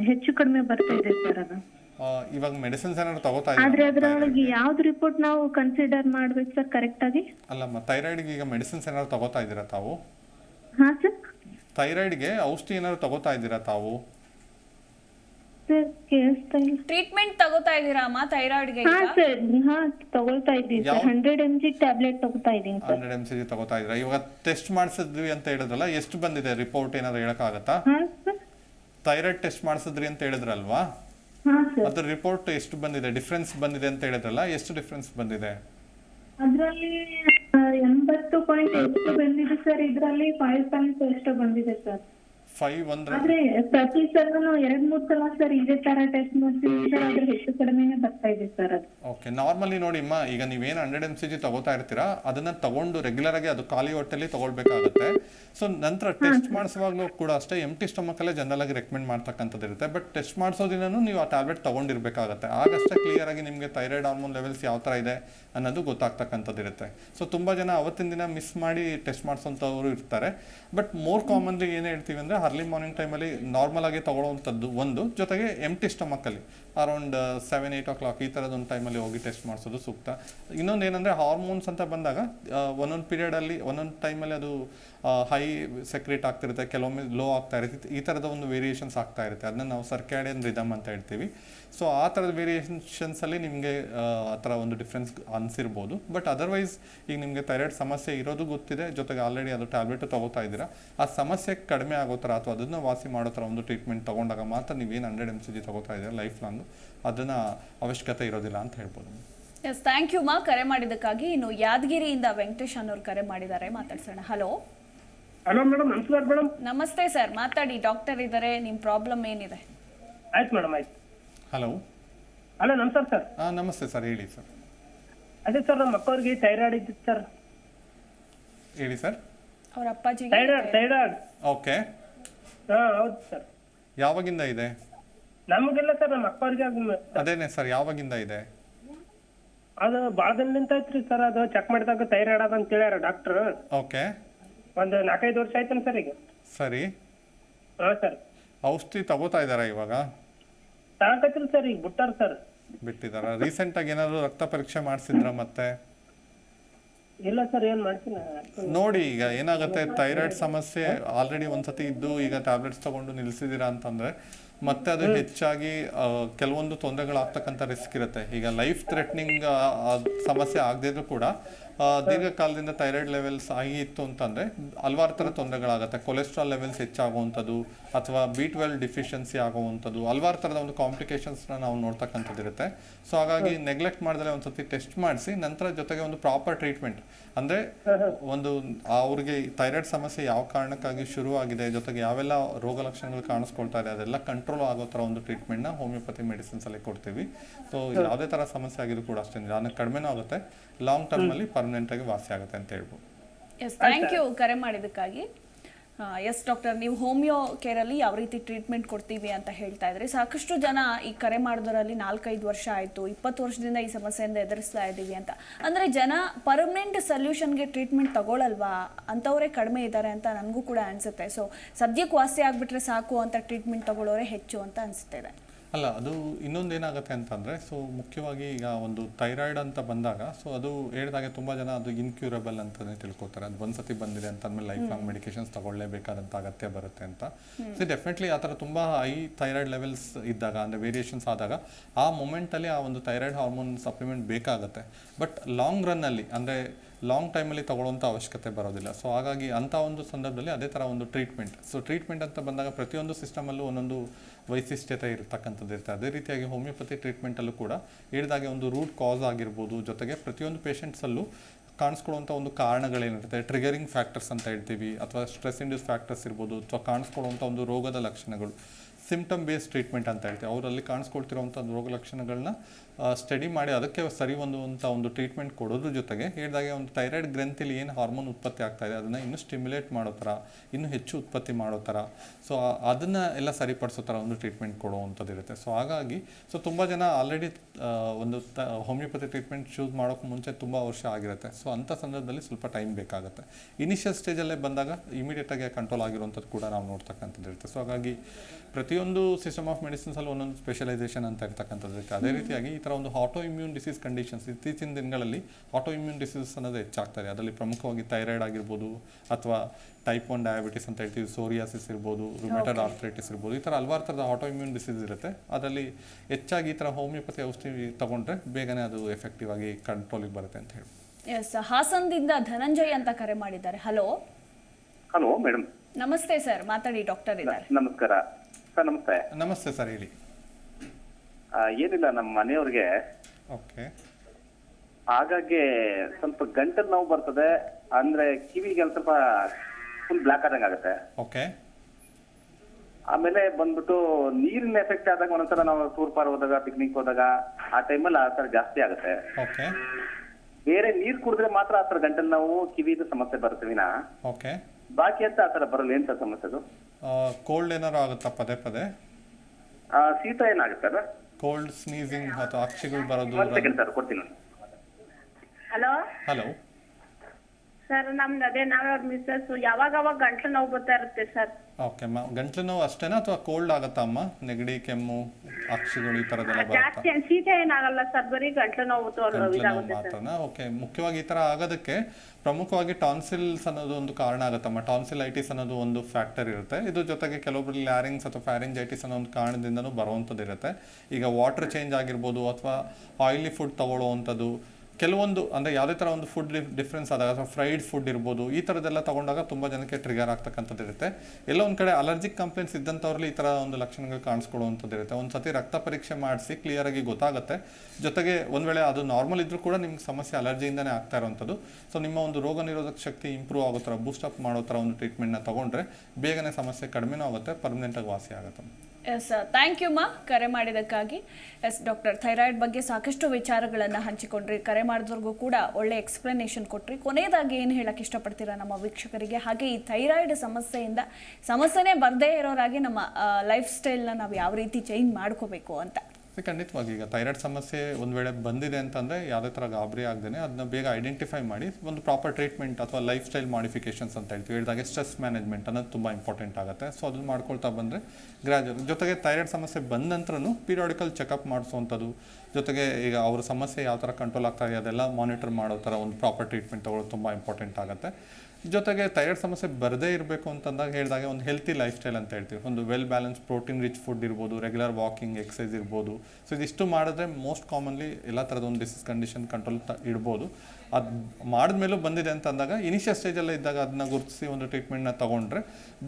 ಹೆಚ್ಚು ಕಡಿಮೆ ಬರ್ತಾ ಇದೆ ಸರ್ ಅದು. ಇವಾಗ ಮೆಡಿಸಿನ್ಸ್ ಏನಾದ್ರು ತಗೋತಾ ಆದ್ರೆ ಅದರೊಳಗೆ ಯಾವ್ದು ರಿಪೋರ್ಟ್ ನಾವು ಕನ್ಸಿಡರ್ ಮಾಡ್ಬೇಕು ಸರ್ ಕರೆಕ್ಟ್ ಆಗಿ? ಅಲ್ಲಮ್ಮ ಥೈರಾಯ್ಡ್ಗೆ ಈಗ ಮೆಡಿಸಿನ್ಸ್ ಏನಾದ್ರು ತಗೋತಾ ಇದ್ದೀರಾ ತಾವು? ಹಾ ಸರ್ ಥೈರಾಯ್ಡ್ಗೆ ಔಷಧಿ ಏನಾದ್ರು ತಗೋತಾ ಇದ್ದೀರಾ ತಾವು? ಸರ್ ಕೇಳಿಸ್ತಾ ಇಲ್ಲ. ಟ್ರೀಟ್ಮೆಂಟ್ ತಗೋತಾ ಇದ್ದೀರಾ ಅಮ್ಮ ಥೈರಾಯ್ಡ್ಗೆ ಹಾ ಸರ್. ಹಾ ತಗೊಳ್ತಾ ಇದ್ದೀನಿ ಸರ್. ಯಾವ- ಹಂಡ್ರೆಡ್ ಎಂ ಜಿ ಟ್ಯಾಬ್ಲೆಟ್ ತಗೋತಾ ಇದ್ದೀನಿ sir. Hundred M C G ತಗೋತಾ ಇದ್ದೀರಾ? ಇವಾಗ ಟೆಸ್ಟ್ ಮಾಡಿಸಿದ್ವಿ ಅಂತ ಹೇಳಿದ್ರಲ್ಲ ಎಷ್ಟು ಬಂದಿದೆ ರಿಪೋರ್ಟ್ ಏನಾದ್ರು ಹೇಳಕ್ಕಾಗತ್ತಾ? ಹಾ ಸರ್. ಥೈರಾಯ್ಡ್ ಟೆಸ್ಟ್ ಮಾಡಿಸಿದ್ರಿ ಅಂತ ಹೇಳಿದ್ರಲ್ವಾ? ಹಾ ಸರ್. ಅದ್ರ ರಿಪೋರ್ಟ್ ಎಷ್ಟು ಬಂದಿದೆ? ಡಿಫ್ರೆನ್ಸ್ ಬಂದಿದೆ ಅಂತ ಹೇಳಿದ್ರಲ್ಲ ಎಷ್ಟು ಡಿಫ್ರೆನ್ಸ್ ಬಂದಿದೆ? ಅದ್ರಲ್ಲಿ ಎಂಬತ್ತು ಪಾಯಿಂಟ್ ಎಷ್ಟು ಬಂದಿದೆ ಸರ್. ಇದ್ರಲ್ಲಿ ಫೈವ್ ಪಾಯಿಂಟ್ ಎಷ್ಟು ಬಂದಿದೆ ಸರ್. ಫೈವ್ ಅಂದ್ರೆ? ಆದ್ರೆ ಪ್ರತಿ ಸಲನು ಎರಡ್ ಮೂರ್ ಸಲ ಸರ್ ಇದೇ ತರ ಟೆಸ್ಟ್ ಮಾಡ್ತೀವಿ ಸರ್. ಆದ್ರೆ ಹೆಚ್ಚು ಕಡಿಮೆನೆ ಬರ್ತಾ ಇದೆ ಸರ್ ಅದು. ಓಕೆ ನಾರ್ಮಲಿ ನೋಡಿಮ್ಮ ಈಗ ನೀವೇನು ಹಂಡ್ರೆಡ್ ಎಂ ಸಿ ಜಿ ತಗೋತಾ ಇರ್ತೀರಾ ಅದನ್ನ ತಗೊಂಡು ರೆಗ್ಯುಲರ್ ಆಗಿ ಅದು ಖಾಲಿ ಹೊಟ್ಟೆಲಿ ತಗೊಳ್ಬೇಕಾಗುತ್ತೆ. ಸೊ ನಂತರ ಟೆಸ್ಟ್ ಮಾಡಿಸುವಾಗಲೂ ಕೂಡ ಅಷ್ಟೇ ಎಂಟಿ ಸ್ಟಮಕ್ ಅಲ್ಲೇ ಜನರಲ್ ಆಗಿ ರೆಕಮೆಂಡ್ ಮಾಡ್ತಕ್ಕಂಥದ್ದು ಇರುತ್ತೆ. ಬಟ್ ಟೆಸ್ಟ್ ಮಾಡಿಸೋ ದಿನನೂ ನೀವು ಆ ಟ್ಯಾಬ್ಲೆಟ್ ತಗೊಂಡಿರ್ಬೇಕಾಗುತ್ತೆ. ಆಗಷ್ಟೇ ಕ್ಲಿಯರ್ ಆಗಿ ನಿಮಗೆ ಥೈರಾಯ್ಡ್ ಹಾರ್ಮೋನ್ ಲೆವೆಲ್ಸ್ ಯಾವ ತರ ಇದೆ ಅನ್ನೋದು ಗೊತ್ತಾಗ್ತಕ್ಕಂಥದ್ದಿರುತ್ತೆ. ಸೊ ತುಂಬ ಜನ ಅವತ್ತಿನ ದಿನ ಮಿಸ್ ಮಾಡಿ ಟೆಸ್ಟ್ ಮಾಡಿಸೋಂಥವ್ರು ಇರ್ತಾರೆ. ಬಟ್ ಮೋರ್ ಕಾಮನ್ಲಿ ಏನು ಹೇಳ್ತೀವಿ ಅಂದರೆ ಅರ್ಲಿ ಮಾರ್ನಿಂಗ್ ಟೈಮಲ್ಲಿ ನಾರ್ಮಲ್ ಆಗಿ ತಗೊಳ್ಳೋವಂಥದ್ದು ಒಂದು, ಜೊತೆಗೆ ಎಂ ಟಿ ಸ್ಟಮಕ್ಕಲ್ಲಿ around seven eight o'clock ಈ ಥರದೊಂದು ಟೈಮಲ್ಲಿ ಹೋಗಿ ಟೆಸ್ಟ್ ಮಾಡಿಸೋದು ಸೂಕ್ತ. ಇನ್ನೊಂದು ಏನಂದರೆ ಹಾರ್ಮೋನ್ಸ್ ಅಂತ ಬಂದಾಗ ಒಂದೊಂದು ಪೀರಿಯಡಲ್ಲಿ ಒಂದೊಂದು ಟೈಮಲ್ಲಿ ಅದು ಹೈ ಸೆಕ್ರೇಟ್ ಆಗ್ತಿರುತ್ತೆ, ಕೆಲವೊಮ್ಮೆ ಲೋ ಆಗ್ತಾ ಇರುತ್ತೆ, ಈ ಥರದ ಒಂದು ವೇರಿಯೇಷನ್ಸ್ ಆಗ್ತಾ ಇರುತ್ತೆ. ಅದನ್ನ ನಾವು ಸರ್ಕ್ಯಾಡಿಯನ್ ರಿದಮ್ ಅಂತ ಹೇಳ್ತೀವಿ. ಸೊ ಆ ಥರದ ವೇರಿಯೇಷನ್ಸಲ್ಲಿ ನಿಮಗೆ, ಆ ಥರ ಒಂದು ಡಿಫ್ರೆನ್ಸ್ ಅನಿಸಿರ್ಬೋದು. ಬಟ್ ಅದರ್ವೈಸ್ ಈಗ ನಿಮಗೆ ಥೈರಾಯ್ಡ್ ಸಮಸ್ಯೆ ಇರೋದು ಗೊತ್ತಿದೆ, ಜೊತೆಗೆ ಆಲ್ರೆಡಿ ಅದು ಟ್ಯಾಬ್ಲೆಟ್ ತಗೋತಾ ಇದ್ದೀರಾ. ಆ ಸಮಸ್ಯೆ ಕಡಿಮೆ ಆಗೋ ಥರ ಅಥವಾ ಅದನ್ನು ವಾಸಿ ಮಾಡೋ ಥರ ಒಂದು ಟ್ರೀಟ್ಮೆಂಟ್ ತೊಗೊಂಡಾಗ ಮಾತ್ರ ನೀವೇನು ಹಂಡ್ರೆಡ್ ಎಂ ಸಿ ಜಿ ತಗೋತಾ ಇದ್ದೀರಾ ಲೈಫ್ ಲಾಂಗ್ ಅದನ್ನು ಅವಶ್ಯಕತೆ ಇರೋದಿಲ್ಲ ಅಂತ ಹೇಳ್ಬೋದು. ಎಸ್ ಥ್ಯಾಂಕ್ ಯು ಮಾ ಕರೆ ಮಾಡಿದ್ದಕ್ಕಾಗಿ ಇನ್ನು ಯಾದಗಿರಿಯಿಂದ ವೆಂಕಟೇಶ್ ಅನ್ನೋರು ಕರೆ ಮಾಡಿದ್ದಾರೆ ಮಾತಾಡ್ಸೋಣ. ಹಲೋ ಹಲೋ ಮೇಡಮ್ ನಮಸ್ಕಾರ ಮೇಡಮ್ ನಮಸ್ತೆ ಸರ್ ಮಾತಾಡಿ. ಡಾಕ್ಟರ್ ಇದ್ದಾರೆ ನಿಮ್ಮ ಪ್ರಾಬ್ಲಮ್ ಏನಿದೆ? ಆಯ್ತು ಮೇಡಮ್ ಆಯ್ತು. ಹಲೋ ಹಲೋ ನಮಸ್ಕಾರ ಸರ್ ಹಾಂ ನಮಸ್ತೆ ಸರ್ ಹೇಳಿ ಸರ್ ಅದೇ ಸರ್ ನಮ್ಮ ಅಕ್ಕವ್ರಿಗೆ ಥೈರಾಯ್ಡ್ ಇದ್ದಿತ್ತು ಸರ್ ಹೇಳಿ ಸರ್ ಅವ್ರ ಅಪ್ಪಾಜಿ ಥೈರಾಯ್ಡ್ ಥೈರಾಯ್ಡ್ ಓಕೆ ಹಾ ಹೌದು ಸರ್ ಯಾವಾಗಿಂದ ಇದೆ? ನಮಗಿಲ್ಲ ಸರ್ ನಮ್ಮ ಅಕ್ಕವ್ರಿಗೆ ಅದು ಅದೇನೆ ಸರ್ ಯಾವಾಗಿಂದ ಇದೆ? ಅದು ಭಾಳ ದಿನದಿಂದ ಐತ್ರಿ ಸರ್ ಅದು ಚೆಕ್ ಮಾಡಿದಾಗ ಥೈರಾಯ್ಡ್ ಅದ ಅಂತ ಹೇಳ್ಯಾರ ಡಾಕ್ಟರ್ ಓಕೆ ಒಂದು ನಾಲ್ಕೈದು ವರ್ಷ ಆಯ್ತೇನು ಸರ್ ಈಗ. ಸರಿ. ಹಾಂ ಸರ್ ಔಷಧಿ ತಗೋತಾ ಇದ್ದಾರಾ ಇವಾಗ? ತಗಕತ್ತಿಲ್ಲ ಸರ್ ಈಗ ಬಿಟ್ಟಾರ ಸರ್ ಬಿಟ್ಟಿದ್ದಾರ? ರೀಸೆಂಟಾಗಿ ಏನಾದ್ರು ರಕ್ತ ಪರೀಕ್ಷೆ ಮಾಡಿಸಿದ್ರ ಮತ್ತೆ? ಇಲ್ಲ ಸರ್ ಏನು ಮಾಡ್ತೀನಿ ನೋಡಿ ಈಗ ಏನಾಗುತ್ತೆ ಥೈರಾಯ್ಡ್ ಸಮಸ್ಯೆ ಆಲ್ರೆಡಿ ಒಂದ್ಸತಿ ಇದ್ದು ಈಗ ಟ್ಯಾಬ್ಲೆಟ್ಸ್ ತಗೊಂಡು ನಿಲ್ಸಿದೀರಾ ಅಂತಂದ್ರೆ ಮತ್ತೆ ಅದು ಹೆಚ್ಚಾಗಿ ಕೆಲವೊಂದು ತೊಂದರೆಗಳಾಗ್ತಕ್ಕಂಥ ರಿಸ್ಕ್ ಇರುತ್ತೆ. ಈಗ ಲೈಫ್ ಥ್ರೆಟ್ನಿಂಗ್ ಸಮಸ್ಯೆ ಆಗದಿದ್ರು ಕೂಡ ದೀರ್ಘಕಾಲದಿಂದ ಥೈರಾಯ್ಡ್ ಲೆವೆಲ್ಸ್ ಆಗಿತ್ತು ಅಂತಂದ್ರೆ, ಹಲವಾರು ಥರ ತೊಂದರೆಗಳಾಗುತ್ತೆ. ಕೊಲೆಸ್ಟ್ರಾಲ್ ಲೆವೆಲ್ಸ್ ಹೆಚ್ಚಾಗುವಂಥದ್ದು ಅಥವಾ ಬಿ ಟ್ವೆಲ್ ಡಿಫಿಷಿಯನ್ಸಿ ಆಗುವಂಥದ್ದು ಹಲವಾರು ಥರದ ಒಂದು ಕಾಂಪ್ಲಿಕೇಶನ್ಸ್ನ ನಾವು ನೋಡ್ತಕ್ಕಂಥದ್ದು ಇರುತ್ತೆ. ಸೊ ಹಾಗಾಗಿ ನೆಗ್ಲೆಕ್ಟ್ ಮಾಡಿದ್ರೆ ಒಂದ್ಸತಿ ಟೆಸ್ಟ್ ಮಾಡಿಸಿ ನಂತರ ಜೊತೆಗೆ ಒಂದು ಪ್ರಾಪರ್ ಟ್ರೀಟ್ಮೆಂಟ್ ಅಂದ್ರೆ ಒಂದು ಅವ್ರಿಗೆ ಥೈರಾಯ್ಡ್ ಸಮಸ್ಯೆ ಯಾವ ಕಾರಣಕ್ಕಾಗಿ ಶುರುವಾಗಿದೆ ಜೊತೆಗೆ ಯಾವೆಲ್ಲ ರೋಗ ಲಕ್ಷಣಗಳು ಕಾಣಿಸ್ಕೊಳ್ತಾ ಇದೆ ಅದೆಲ್ಲ ಕಂಟ್ರೋಲ್ ಆಗೋ ಥರ ಒಂದು ಟ್ರೀಟ್ಮೆಂಟ್ನ ಹೋಮಿಯೋಪತಿ ಮೆಡಿಸಿನ್ಸ್ ಅಲ್ಲಿ ಕೊಡ್ತೀವಿ. ಸೊ ಯಾವುದೇ ಥರ ಸಮಸ್ಯೆ ಆಗಿದ್ರು ಕೂಡ ಅಷ್ಟೇ ನಿಧಾನಕ್ಕೆ ಕಡಿಮೆನೂ ಆಗುತ್ತೆ ಲಾಂಗ್ ಟರ್ಮಲ್ಲಿ ಪರ್ಮನೆಂಟ್ ಆಗಿ ವಾಸಿ ಆಗುತ್ತೆ ಅಂತ ಹೇಳ್ಬೋದು. ಎಸ್ ಥ್ಯಾಂಕ್ ಯು ಕರೆ ಮಾಡಿದ್ದಕ್ಕಾಗಿ. ಎಸ್ ಡಾಕ್ಟರ್ ನೀವು ಹೋಮಿಯೋ ಕೇರಲ್ಲಿ ಯಾವ ರೀತಿ ಟ್ರೀಟ್ಮೆಂಟ್ ಕೊಡ್ತೀವಿ ಅಂತ ಹೇಳ್ತಾ ಇದ್ರಿ. ಸಾಕಷ್ಟು ಜನ ಈ ಕರೆ ಮಾಡಿದವರಲ್ಲಿ ನಾಲ್ಕೈದು ವರ್ಷ ಆಯಿತು, ಇಪ್ಪತ್ತು ವರ್ಷದಿಂದ ಈ ಸಮಸ್ಯೆಯಿಂದ ಎದುರಿಸ್ತಾ ಇದ್ದೀವಿ ಅಂತ. ಅಂದರೆ ಜನ ಪರ್ಮನೆಂಟ್ ಸೊಲ್ಯೂಷನ್ಗೆ ಟ್ರೀಟ್ಮೆಂಟ್ ತಗೊಳ್ಳಲ್ವಾ ಅಂಥವರೇ ಕಡಿಮೆ ಇದ್ದಾರೆ ಅಂತ ನನಗೂ ಕೂಡ ಅನಿಸುತ್ತೆ. ಸೊ ಸದ್ಯಕ್ಕೆ ವಾಸಿ ಆಗಿಬಿಟ್ರೆ ಸಾಕು ಅಂತ ಟ್ರೀಟ್ಮೆಂಟ್ ತಗೊಳ್ಳೋರೆ ಹೆಚ್ಚು ಅಂತ ಅನಿಸುತ್ತೆ ಇದೆ. ಅಲ್ಲ ಅದು ಇನ್ನೊಂದು ಏನಾಗುತ್ತೆ ಅಂತಂದರೆ ಸೊ ಮುಖ್ಯವಾಗಿ ಈಗ ಒಂದು ಥೈರಾಯ್ಡ್ ಅಂತ ಬಂದಾಗ ಸೊ ಅದು ಹೇಳಿದಾಗೆ ತುಂಬ ಜನ ಅದು ಇನ್ಕ್ಯೂರಬಲ್ ಅಂತಲೇ ತಿಳ್ಕೊತಾರೆ. ಅದು ಒಂದ್ಸತಿ ಬಂದಿದೆ ಅಂತ ಅಂದಮೇಲೆ ಲೈಫ್ ಲಾಂಗ್ ಮೆಡಿಕೇಶನ್ಸ್ ತಗೊಳ್ಳೇಬೇಕಾದಂಥ ಅಗತ್ಯ ಬರುತ್ತೆ ಅಂತ. ಸೊ ಡೆಫಿನೆಟ್ಲಿ ಆ ಥರ ತುಂಬ ಹೈ ಥೈರಾಯ್ಡ್ ಲೆವೆಲ್ಸ್ ಇದ್ದಾಗ ಅಂದರೆ ವೇರಿಯೇಷನ್ಸ್ ಆದಾಗ ಆ ಮೊಮೆಂಟಲ್ಲಿ ಆ ಒಂದು ಥೈರಾಯ್ಡ್ ಹಾರ್ಮೋನ್ ಸಪ್ಲಿಮೆಂಟ್ ಬೇಕಾಗುತ್ತೆ. ಬಟ್ ಲಾಂಗ್ ರನ್ನಲ್ಲಿ ಅಂದರೆ ಲಾಂಗ್ ಟೈಮಲ್ಲಿ ತೊಗೊಳ್ಳೋಂಥ ಅವಶ್ಯಕತೆ ಬರೋದಿಲ್ಲ. ಸೊ ಹಾಗಾಗಿ ಅಂಥ ಒಂದು ಸಂದರ್ಭದಲ್ಲಿ ಅದೇ ಥರ ಒಂದು ಟ್ರೀಟ್ಮೆಂಟ್ ಸೊ ಟ್ರೀಟ್ಮೆಂಟ್ ಅಂತ ಬಂದಾಗ ಪ್ರತಿಯೊಂದು ಸಿಸ್ಟಮಲ್ಲೂ ಒಂದೊಂದು ವೈಶಿಷ್ಟ್ಯತೆ ಇರತಕ್ಕಂಥದ್ದು ಇರುತ್ತೆ. ಅದೇ ರೀತಿಯಾಗಿ ಹೋಮಿಯೋಪತಿ ಟ್ರೀಟ್ಮೆಂಟಲ್ಲೂ ಕೂಡ ಹೇಳಿದಾಗೆ ಒಂದು ರೂಟ್ ಕಾಸ್ ಆಗಿರ್ಬೋದು, ಜೊತೆಗೆ ಪ್ರತಿಯೊಂದು ಪೇಷಂಟ್ಸಲ್ಲೂ ಕಾಣಿಸ್ಕೊಳ್ಳುವಂಥ ಒಂದು ಕಾರಣಗಳೇನಿರುತ್ತೆ. ಟ್ರಿಗರಿಂಗ್ ಫ್ಯಾಕ್ಟರ್ಸ್ ಅಂತ ಹೇಳ್ತೀವಿ, ಅಥವಾ ಸ್ಟ್ರೆಸ್ ಇಂಡ್ಯೂಸ್ ಫ್ಯಾಕ್ಟರ್ಸ್ ಇರ್ಬೋದು, ಅಥವಾ ಕಾಣಿಸ್ಕೊಳ್ಳುವಂಥ ಒಂದು ರೋಗದ ಲಕ್ಷಣಗಳು. ಸಿಂಪ್ಟಮ್ ಬೇಸ್ಡ್ ಟ್ರೀಟ್ಮೆಂಟ್ ಅಂತ ಹೇಳ್ತೀವಿ. ಅವರಲ್ಲಿ ಕಾಣಿಸ್ಕೊಳ್ತಿರುವಂಥ ರೋಗ ಲಕ್ಷಣಗಳನ್ನ ಸ್ಟಡಿ ಮಾಡಿ ಅದಕ್ಕೆ ಸರಿ ಹೊಂದುವಂಥ ಒಂದು ಟ್ರೀಟ್ಮೆಂಟ್ ಕೊಡೋದ್ರ ಜೊತೆಗೆ ಹೇಳಿದಾಗೆ ಒಂದು ಥೈರಾಯ್ಡ್ ಗ್ರಂಥಿಲಿ ಏನು ಹಾರ್ಮೋನ್ ಉತ್ಪತ್ತಿ ಆಗ್ತಾ ಇದೆ, ಅದನ್ನು ಇನ್ನೂ ಸ್ಟಿಮ್ಯುಲೇಟ್ ಮಾಡೋ ಥರ, ಇನ್ನೂ ಹೆಚ್ಚು ಉತ್ಪತ್ತಿ ಮಾಡೋ ಥರ. ಸೊ ಅದನ್ನು ಎಲ್ಲ ಸರಿಪಡಿಸೋ ಥರ ಒಂದು ಟ್ರೀಟ್ಮೆಂಟ್ ಕೊಡುವಂಥದ್ದು ಇರುತ್ತೆ. ಸೊ ಹಾಗಾಗಿ ಸೊ ತುಂಬ ಜನ ಆಲ್ರೆಡಿ ಒಂದು ತ ಹೋಮಿಯೋಪತಿ ಟ್ರೀಟ್ಮೆಂಟ್ ಚೂಸ್ ಮಾಡೋಕ್ಕೆ ಮುಂಚೆ ತುಂಬ ವರ್ಷ ಆಗಿರುತ್ತೆ. ಸೊ ಅಂಥ ಸಂದರ್ಭದಲ್ಲಿ ಸ್ವಲ್ಪ ಟೈಮ್ ಬೇಕಾಗುತ್ತೆ. ಇನಿಷಿಯಲ್ ಸ್ಟೇಜಲ್ಲೇ ಬಂದಾಗ ಇಮಿಡಿಯೇಟಾಗಿ ಕಂಟ್ರೋಲ್ ಆಗಿರುವಂಥದ್ದು ಕೂಡ ನಾವು ನೋಡ್ತಕ್ಕಂಥದ್ದು ಇರುತ್ತೆ. ಸೊ ಹಾಗಾಗಿ ಪ್ರತಿಯೊಂದು ಸಿಸ್ಟಮ್ ಆಫ್ ಮೆಡಿಸಿನ್ಸಲ್ಲಿ ಒಂದೊಂದು ಸ್ಪೆಷಲೈಸೇಷನ್ ಅಂತ ಇರ್ತಕ್ಕಂಥದ್ದು ಇರುತ್ತೆ. ಅದೇ ರೀತಿಯಾಗಿ ಈ ಒಂದು ಆಟೋ ಇಮ್ಯೂನ್ ಡಿಸೀಸ್ ಕಂಡೀಷನ್ಸ್ ಇತ್ತೀಚಿನ ದಿನಗಳಲ್ಲಿ ಆಟೋ ಇಮ್ಯೂನ್ ಡಿಸೀಸ್ ಅನ್ನೋದು ಹೆಚ್ಚಾಗ್ತಾರೆ ಅದರಲ್ಲಿ ಪ್ರಮುಖವಾಗಿ ಥೈರಾಯ್ಡ್ ಆಗಿರ್ಬೋದು ಅಥವಾ ಟೈಪ್ ಒನ್ ಡಯಾಬಿಟಿಸ್ ಅಂತ ಹೇಳ್ತೀವಿ ಸೋರಿಯಾಸಿಸ್ ಇರ್ಬೋದು ರುಮೆಟೆಡ್ ಆರ್ಥ್ರೈಟಿಸ್ ಇರ್ಬೋದು ಈ ಥರ ಹಲವಾರು ಥರದ ಆಟೋ ಇಮ್ಯೂನ್ ಡಿಸೀಸ್ ಇರುತ್ತೆ. ಅದರಲ್ಲಿ ಹೆಚ್ಚಾಗಿ ಈ ಥರ ಹೋಮಿಯೋಪತಿ ಔಷಧಿ ತಗೊಂಡ್ರೆ ಬೇಗನೆ ಅದು ಎಫೆಕ್ಟಿವ್ ಆಗಿ ಕಂಟ್ರೋಲಿಗೆ ಬರುತ್ತೆ ಅಂತ ಹೇಳಿ ಎಸ್ ಹಾಸನದಿಂದ ಧನಂಜಯ್ ಅಂತ ಕರೆ ಮಾಡಿದ್ದಾರೆ. ಹಲೋ ಹಲೋ ಮೇಡಮ್ ನಮಸ್ತೆ ಸರ್ ಮಾತಾಡಿ ಡಾಕ್ಟರ್ ಇದ್ದಾರೆ. ನಮಸ್ಕಾರ. ಸರ್ ನಮಸ್ತೆ. ನಮಸ್ತೆ ಸರ್ ಹೇಳಿ. ಆ, ಏನಿಲ್ಲ ನಮ್ಮ ಮನೆಯವ್ರಿಗೆ. ಓಕೆ. ಹಾಗಾಗಿ ಸ್ವಲ್ಪ ಗಂಟಲು ನೋವು ಬರ್ತದೆ ಅಂದ್ರೆ ಕಿವಿಗೆ ಒಂದ್ ಸ್ವಲ್ಪ ಫುಲ್ ಬ್ಲಾಕ್ ಆದಂಗೆ ಆಗುತ್ತೆ. ಓಕೆ. ಆಮೇಲೆ ಬಂದ್ಬಿಟ್ಟು ನೀರಿನ ಎಫೆಕ್ಟ್ ಆದಾಗ ಒಂದೊಂದ್ಸಲ ನಾವು ಟೂರ್ ಪಾರ್ ಹೋದಾಗ ಪಿಕ್ನಿಕ್ ಹೋದಾಗ ಆ ಟೈಮಲ್ಲಿ ಆ ಥರ ಜಾಸ್ತಿ ಆಗುತ್ತೆ. ಓಕೆ. ಬೇರೆ ನೀರ್ ಕುಡಿದ್ರೆ ಮಾತ್ರ ಆ ಥರ ಗಂಟಲು ನೋವು ಕಿವಿದು ಸಮಸ್ಯೆ ಬರುತ್ತೆ ವಿನ. ಓಕೆ. ಬಾಕಿ ಅಂತ ಆ ಥರ ಬರಲ್ಲ ಎಂತ ಸರ್ ಸಮಸ್ಯೆ ಅದು? ಕೋಲ್ಡ್ ಏನಾರು ಆಗುತ್ತಾ ಪದೇ ಪದೇ? ಆ, ಶೀತ ಏನಾಗುತ್ತೆ ಸರ್ ಕೋಲ್ಡ್ ಸ್ನೀಸಿಂಗ್ ಅಥವಾ ಅಕ್ಷಿಗಳು ಬರೋದು ಒಂದ್ ಸೆಕೆಂಡ್ ಸರ್ ಕೊಡ್ತೀನಿ ಹಲೋ ಹಲೋ ಸರ್ ನಮ್ದು ಅದೇ ನಾವೇ ಅವ್ರ ಮಿಸ್ಸಸ್ ಯಾವಾಗ ಅವಾಗ ಗಂಟ್ಲು ನೋವು ಬರ್ತಾ ಇರುತ್ತೆ ಸರ್ ಓಕೆ ಅಮ್ಮ ಗಂಟ್ಲು ನೋವು ಅಷ್ಟೇನಾ ಅಥವಾ ಕೋಲ್ಡ್ ಆಗುತ್ತಾ ಅಮ್ಮ? ನೆಗಡಿ ಕೆಮ್ಮು ಅಕ್ಷಿಗಳು ಈ ತರದೆಲ್ಲ ಬರುತ್ತಾ? ಜಾಸ್ತಿ ಶೀತ ಏನಾಗಲ್ಲ ಸರ್ ಬರೀ ಗಂಟ್ಲು ನೋವು ತೋರ್- ಗಂಟ್ಲು ನೋವು ಇದಾಗುತ್ತೆ ಸರ್. ಮಾತ್ರನಾ? ಓಕೆ ಮುಖ್ಯವಾಗಿ ಈ ಥರ ಆಗೋದಕ್ಕೆ ಪ್ರಮುಖವಾಗಿ ಟಾನ್ಸಿಲ್ಸ್ ಅನ್ನೋದು ಒಂದು ಕಾರಣ ಆಗುತ್ತಮ್ಮ. ಟಾನ್ಸಿಲೈಟಿಸ್ ಅನ್ನೋದು ಒಂದು ಫ್ಯಾಕ್ಟರ್ ಇರುತ್ತೆ. ಇದ್ರ ಜೊತೆಗೆ ಕೆಲವೊಬ್ಬರಲ್ಲಿ ಲ್ಯಾರಿಂಗ್ಸ್ ಅಥವಾ ಫ್ಯಾರಿಂಜೈಟಿಸ್ ಅನ್ನೋ ಒಂದು ಕಾರಣದಿಂದನೂ ಬರುವಂಥದ್ದು ಇರುತ್ತೆ ಈಗ ವಾಟರ್ ಚೇಂಜ್ ಆಗಿರ್ಬೋದು ಅಥವಾ ಆಯಿಲಿ ಫುಡ್ ತಗೊಳ್ಳುವಂಥದ್ದು ಕೆಲವೊಂದು ಅಂದರೆ ಯಾವುದೇ ಥರ ಒಂದು ಫುಡ್ ಡಿಫ್ರೆನ್ಸ್ ಆದಾಗ ಅಥವಾ ಫ್ರೈಡ್ ಫುಡ್ ಇರ್ಬೋದು, ಈ ಥರದ್ದೆಲ್ಲ ತಗೊಂಡಾಗ ತುಂಬ ಜನಕ್ಕೆ ಟ್ರಿಗರ್ ಆಗ್ತಕ್ಕಂಥದ್ದು ಇರುತ್ತೆ. ಎಲ್ಲ ಒಂದು ಕಡೆ ಅಲರ್ಜಿಕ್ ಕಂಪ್ಲೇಂಟ್ಸ್ ಇದ್ದಂಥವ್ರಲ್ಲಿ ಈ ಥರ ಒಂದು ಲಕ್ಷಣಗಳು ಕಾಣಿಸ್ಕೊಳ್ಳುವಂಥದ್ದು ಇರುತ್ತೆ. ಒಂದು ಸತಿ ರಕ್ತ ಪರೀಕ್ಷೆ ಮಾಡಿಸಿ ಕ್ಲಿಯರಾಗಿ ಗೊತ್ತಾಗುತ್ತೆ. ಜೊತೆಗೆ ಒಂದು ವೇಳೆ ಅದು ನಾರ್ಮಲ್ ಇದ್ದರೂ ಕೂಡ ನಿಮ್ಗೆ ಸಮಸ್ಯೆ ಅಲರ್ಜಿಯಿಂದನೇ ಆಗ್ತಾ ಇರೋವಂಥದ್ದು. ಸೊ ನಿಮ್ಮ ಒಂದು ರೋಗ ನಿರೋಧಕ ಶಕ್ತಿ ಇಂಪ್ರೂವ್ ಆಗೋ ಥರ ಬೂಸ್ಟಪ್ ಮಾಡೋ ಥರ ಒಂದು ಟ್ರೀಟ್ಮೆಂಟ್ನ ತಗೊಂಡ್ರೆ ಬೇಗನೆ ಸಮಸ್ಯೆ ಕಡಿಮೆನೂ ಆಗುತ್ತೆ ಪರ್ಮನೆಂಟಾಗಿ ವಾಸಿ ಆಗುತ್ತೆ. ಎಸ್ ಥ್ಯಾಂಕ್ ಯು ಮಾ ಕರೆ ಮಾಡಿದ್ದಕ್ಕಾಗಿ. ಎಸ್ ಡಾಕ್ಟರ್ ಥೈರಾಯ್ಡ್ ಬಗ್ಗೆ ಸಾಕಷ್ಟು ವಿಚಾರಗಳನ್ನು ಹಂಚಿಕೊಂಡ್ರಿ. ಕರೆ ಮಾಡಿದವ್ರಿಗೂ ಕೂಡ ಒಳ್ಳೆ ಎಕ್ಸ್ಪ್ಲನೇಷನ್ ಕೊಟ್ರಿ. ಕೊನೆಯದಾಗಿ ಏನು ಹೇಳಕ್ಕೆ ಇಷ್ಟಪಡ್ತೀರಾ ನಮ್ಮ ವೀಕ್ಷಕರಿಗೆ? ಹಾಗೆ ಈ ಥೈರಾಯ್ಡ್ ಸಮಸ್ಯೆಯಿಂದ ಸಮಸ್ಯೆನೇ ಬರದೇ ಇರೋರಾಗಿ ನಮ್ಮ ಲೈಫ್ ಸ್ಟೈಲ್ನ ನಾವು ಯಾವ ರೀತಿ ಚೇಂಜ್ ಮಾಡ್ಕೋಬೇಕು ಅಂತ. ಖಂಡಿತವಾಗಿ. ಈಗ ಥೈರಾಯ್ಡ್ ಸಮಸ್ಯೆ ಒಂದು ವೇಳೆ ಬಂದಿದೆ ಅಂತಂದರೆ ಯಾವುದೇ ಥರ ಗಾಬರಿ ಆಗದೇ ಅದನ್ನ ಬೇಗ ಐಡೆಂಟಿಫೈ ಮಾಡಿ ಒಂದು ಪ್ರಾಪರ್ ಟ್ರೀಟ್ಮೆಂಟ್ ಅಥವಾ ಲೈಫ್ ಸ್ಟೈಲ್ ಮಾಡಿಫಿಕೇಷನ್ಸ್ ಅಂತ ಹೇಳ್ತೀವಿ. ಹೇಳಿದಾಗ ಸ್ಟ್ರೆಸ್ ಮ್ಯಾನೇಜ್ಮೆಂಟ್ ಅನ್ನೋದು ತುಂಬ ಇಂಪಾರ್ಟೆಂಟ್ ಆಗುತ್ತೆ. ಸೊ ಅದನ್ನು ಮಾಡ್ಕೊಳ್ತಾ ಬಂದರೆ ಗ್ರಾಜುವಲ್ ಜೊತೆಗೆ ಥೈರಾಯ್ಡ್ ಸಮಸ್ಯೆ ಬಂದ ನಂತರನೂ ಪೀರಿಯಾಡಿಕಲ್ ಚೆಕಪ್ ಮಾಡಿಸುವಂಥದ್ದು ಜೊತೆಗೆ ಈಗ ಅವ್ರ ಸಮಸ್ಯೆ ಯಾವ ಥರ ಕಂಟ್ರೋಲ್ ಆಗ್ತಾ ಇದೆ ಅದೆಲ್ಲ ಮಾನಿಟರ್ ಮಾಡೋ ಥರ ಒಂದು ಪ್ರಾಪರ್ ಟ್ರೀಟ್ಮೆಂಟ್ ತಗೊಳ್ಳೋದು ತುಂಬ ಇಂಪಾರ್ಟೆಂಟ್ ಆಗುತ್ತೆ. ಜೊತೆಗೆ ಥೈರಾಯ್ಡ್ ಸಮಸ್ಯೆ ಬರದೇ ಇರಬೇಕು ಅಂತಂದಾಗ ಹೇಳಿದಾಗ ಒಂದು ಹೆಲ್ತಿ ಲೈಫ್ ಸ್ಟೈಲ್ ಅಂತ ಹೇಳ್ತೀವಿ. ಒಂದು well balance protein rich food ಇರ್ಬೋದು ರೆಗ್ಯುಲರ್ ವಾಕಿಂಗ್ ಎಕ್ಸಸೈಸ್ ಇರ್ಬೋದು. ಸೊ ಇದಿಷ್ಟು ಮಾಡಿದ್ರೆ ಮೋಸ್ಟ್ ಕಾಮನ್ಲಿ ಎಲ್ಲ ಥರದ ಒಂದು ಡಿಸೀಸ್ ಕಂಡೀಷನ್ ಕಂಟ್ರೋಲ್ ತ ಇಡ್ಬೋದು. ಅದು ಮಾಡಿದ್ಮೇಲೂ ಬಂದಿದೆ ಅಂತ ಅಂದಾಗ ಇನಿಷಿಯಲ್ ಸ್ಟೇಜಲ್ಲೇ ಇದ್ದಾಗ ಅದನ್ನ ಗುರುತಿಸಿ ಒಂದು ಟ್ರೀಟ್ಮೆಂಟ್ನ ತಗೊಂಡ್ರೆ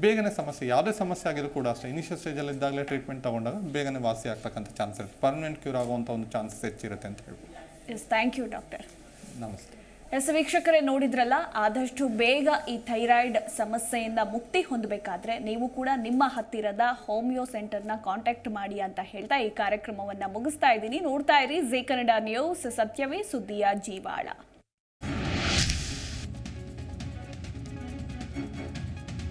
ಬೇಗನೆ ಸಮಸ್ಯೆ ಯಾವುದೇ ಸಮಸ್ಯೆ ಆಗಿದ್ರು ಕೂಡ ಅಷ್ಟೇ ಇನಿಷಿಯಲ್ ಸ್ಟೇಜಲ್ಲಿ ಇದ್ದಾಗಲೇ ಟ್ರೀಟ್ಮೆಂಟ್ ತೊಗೊಂಡಾಗ ಬೇಗನೆ ವಾಸಿ ಆಗ್ತಕ್ಕಂಥ ಚಾನ್ಸ್ ಇರುತ್ತೆ. ಪರ್ಮನೆಂಟ್ ಕ್ಯೂರ್ ಆಗುವಂಥ ಒಂದು ಚಾನ್ಸಸ್ ಹೆಚ್ಚಿರುತ್ತೆ ಅಂತ ಹೇಳ್ಬೋದು. ಎಸ್ ಥ್ಯಾಂಕ್ ಯು ಡಾಕ್ಟರ್ ನಮಸ್ತೆ. ಎಸ್, ವೀಕ್ಷಕರೇ, ನೋಡಿದ್ರಲ್ಲ, ಆದಷ್ಟು ಬೇಗ ಈ ಥೈರಾಯ್ಡ್ ಸಮಸ್ಯೆಯಿಂದ ಮುಕ್ತಿ ಹೊಂದಬೇಕಾದ್ರೆ ನೀವು ಕೂಡ ನಿಮ್ಮ ಹತ್ತಿರದ ಹೋಮಿಯೋ ಸೆಂಟರ್ನ ಕಾಂಟ್ಯಾಕ್ಟ್ ಮಾಡಿ ಅಂತ ಹೇಳ್ತಾ ಈ ಕಾರ್ಯಕ್ರಮವನ್ನು ಮುಗಿಸ್ತಾ ಇದ್ದೀನಿ. ನೋಡ್ತಾ ಇರಿ, ಜಿ ಕನ್ನಡ ನ್ಯೂಸ್, ಸತ್ಯವೇ ಸುದ್ದಿಯ ಜೀವಾಳ.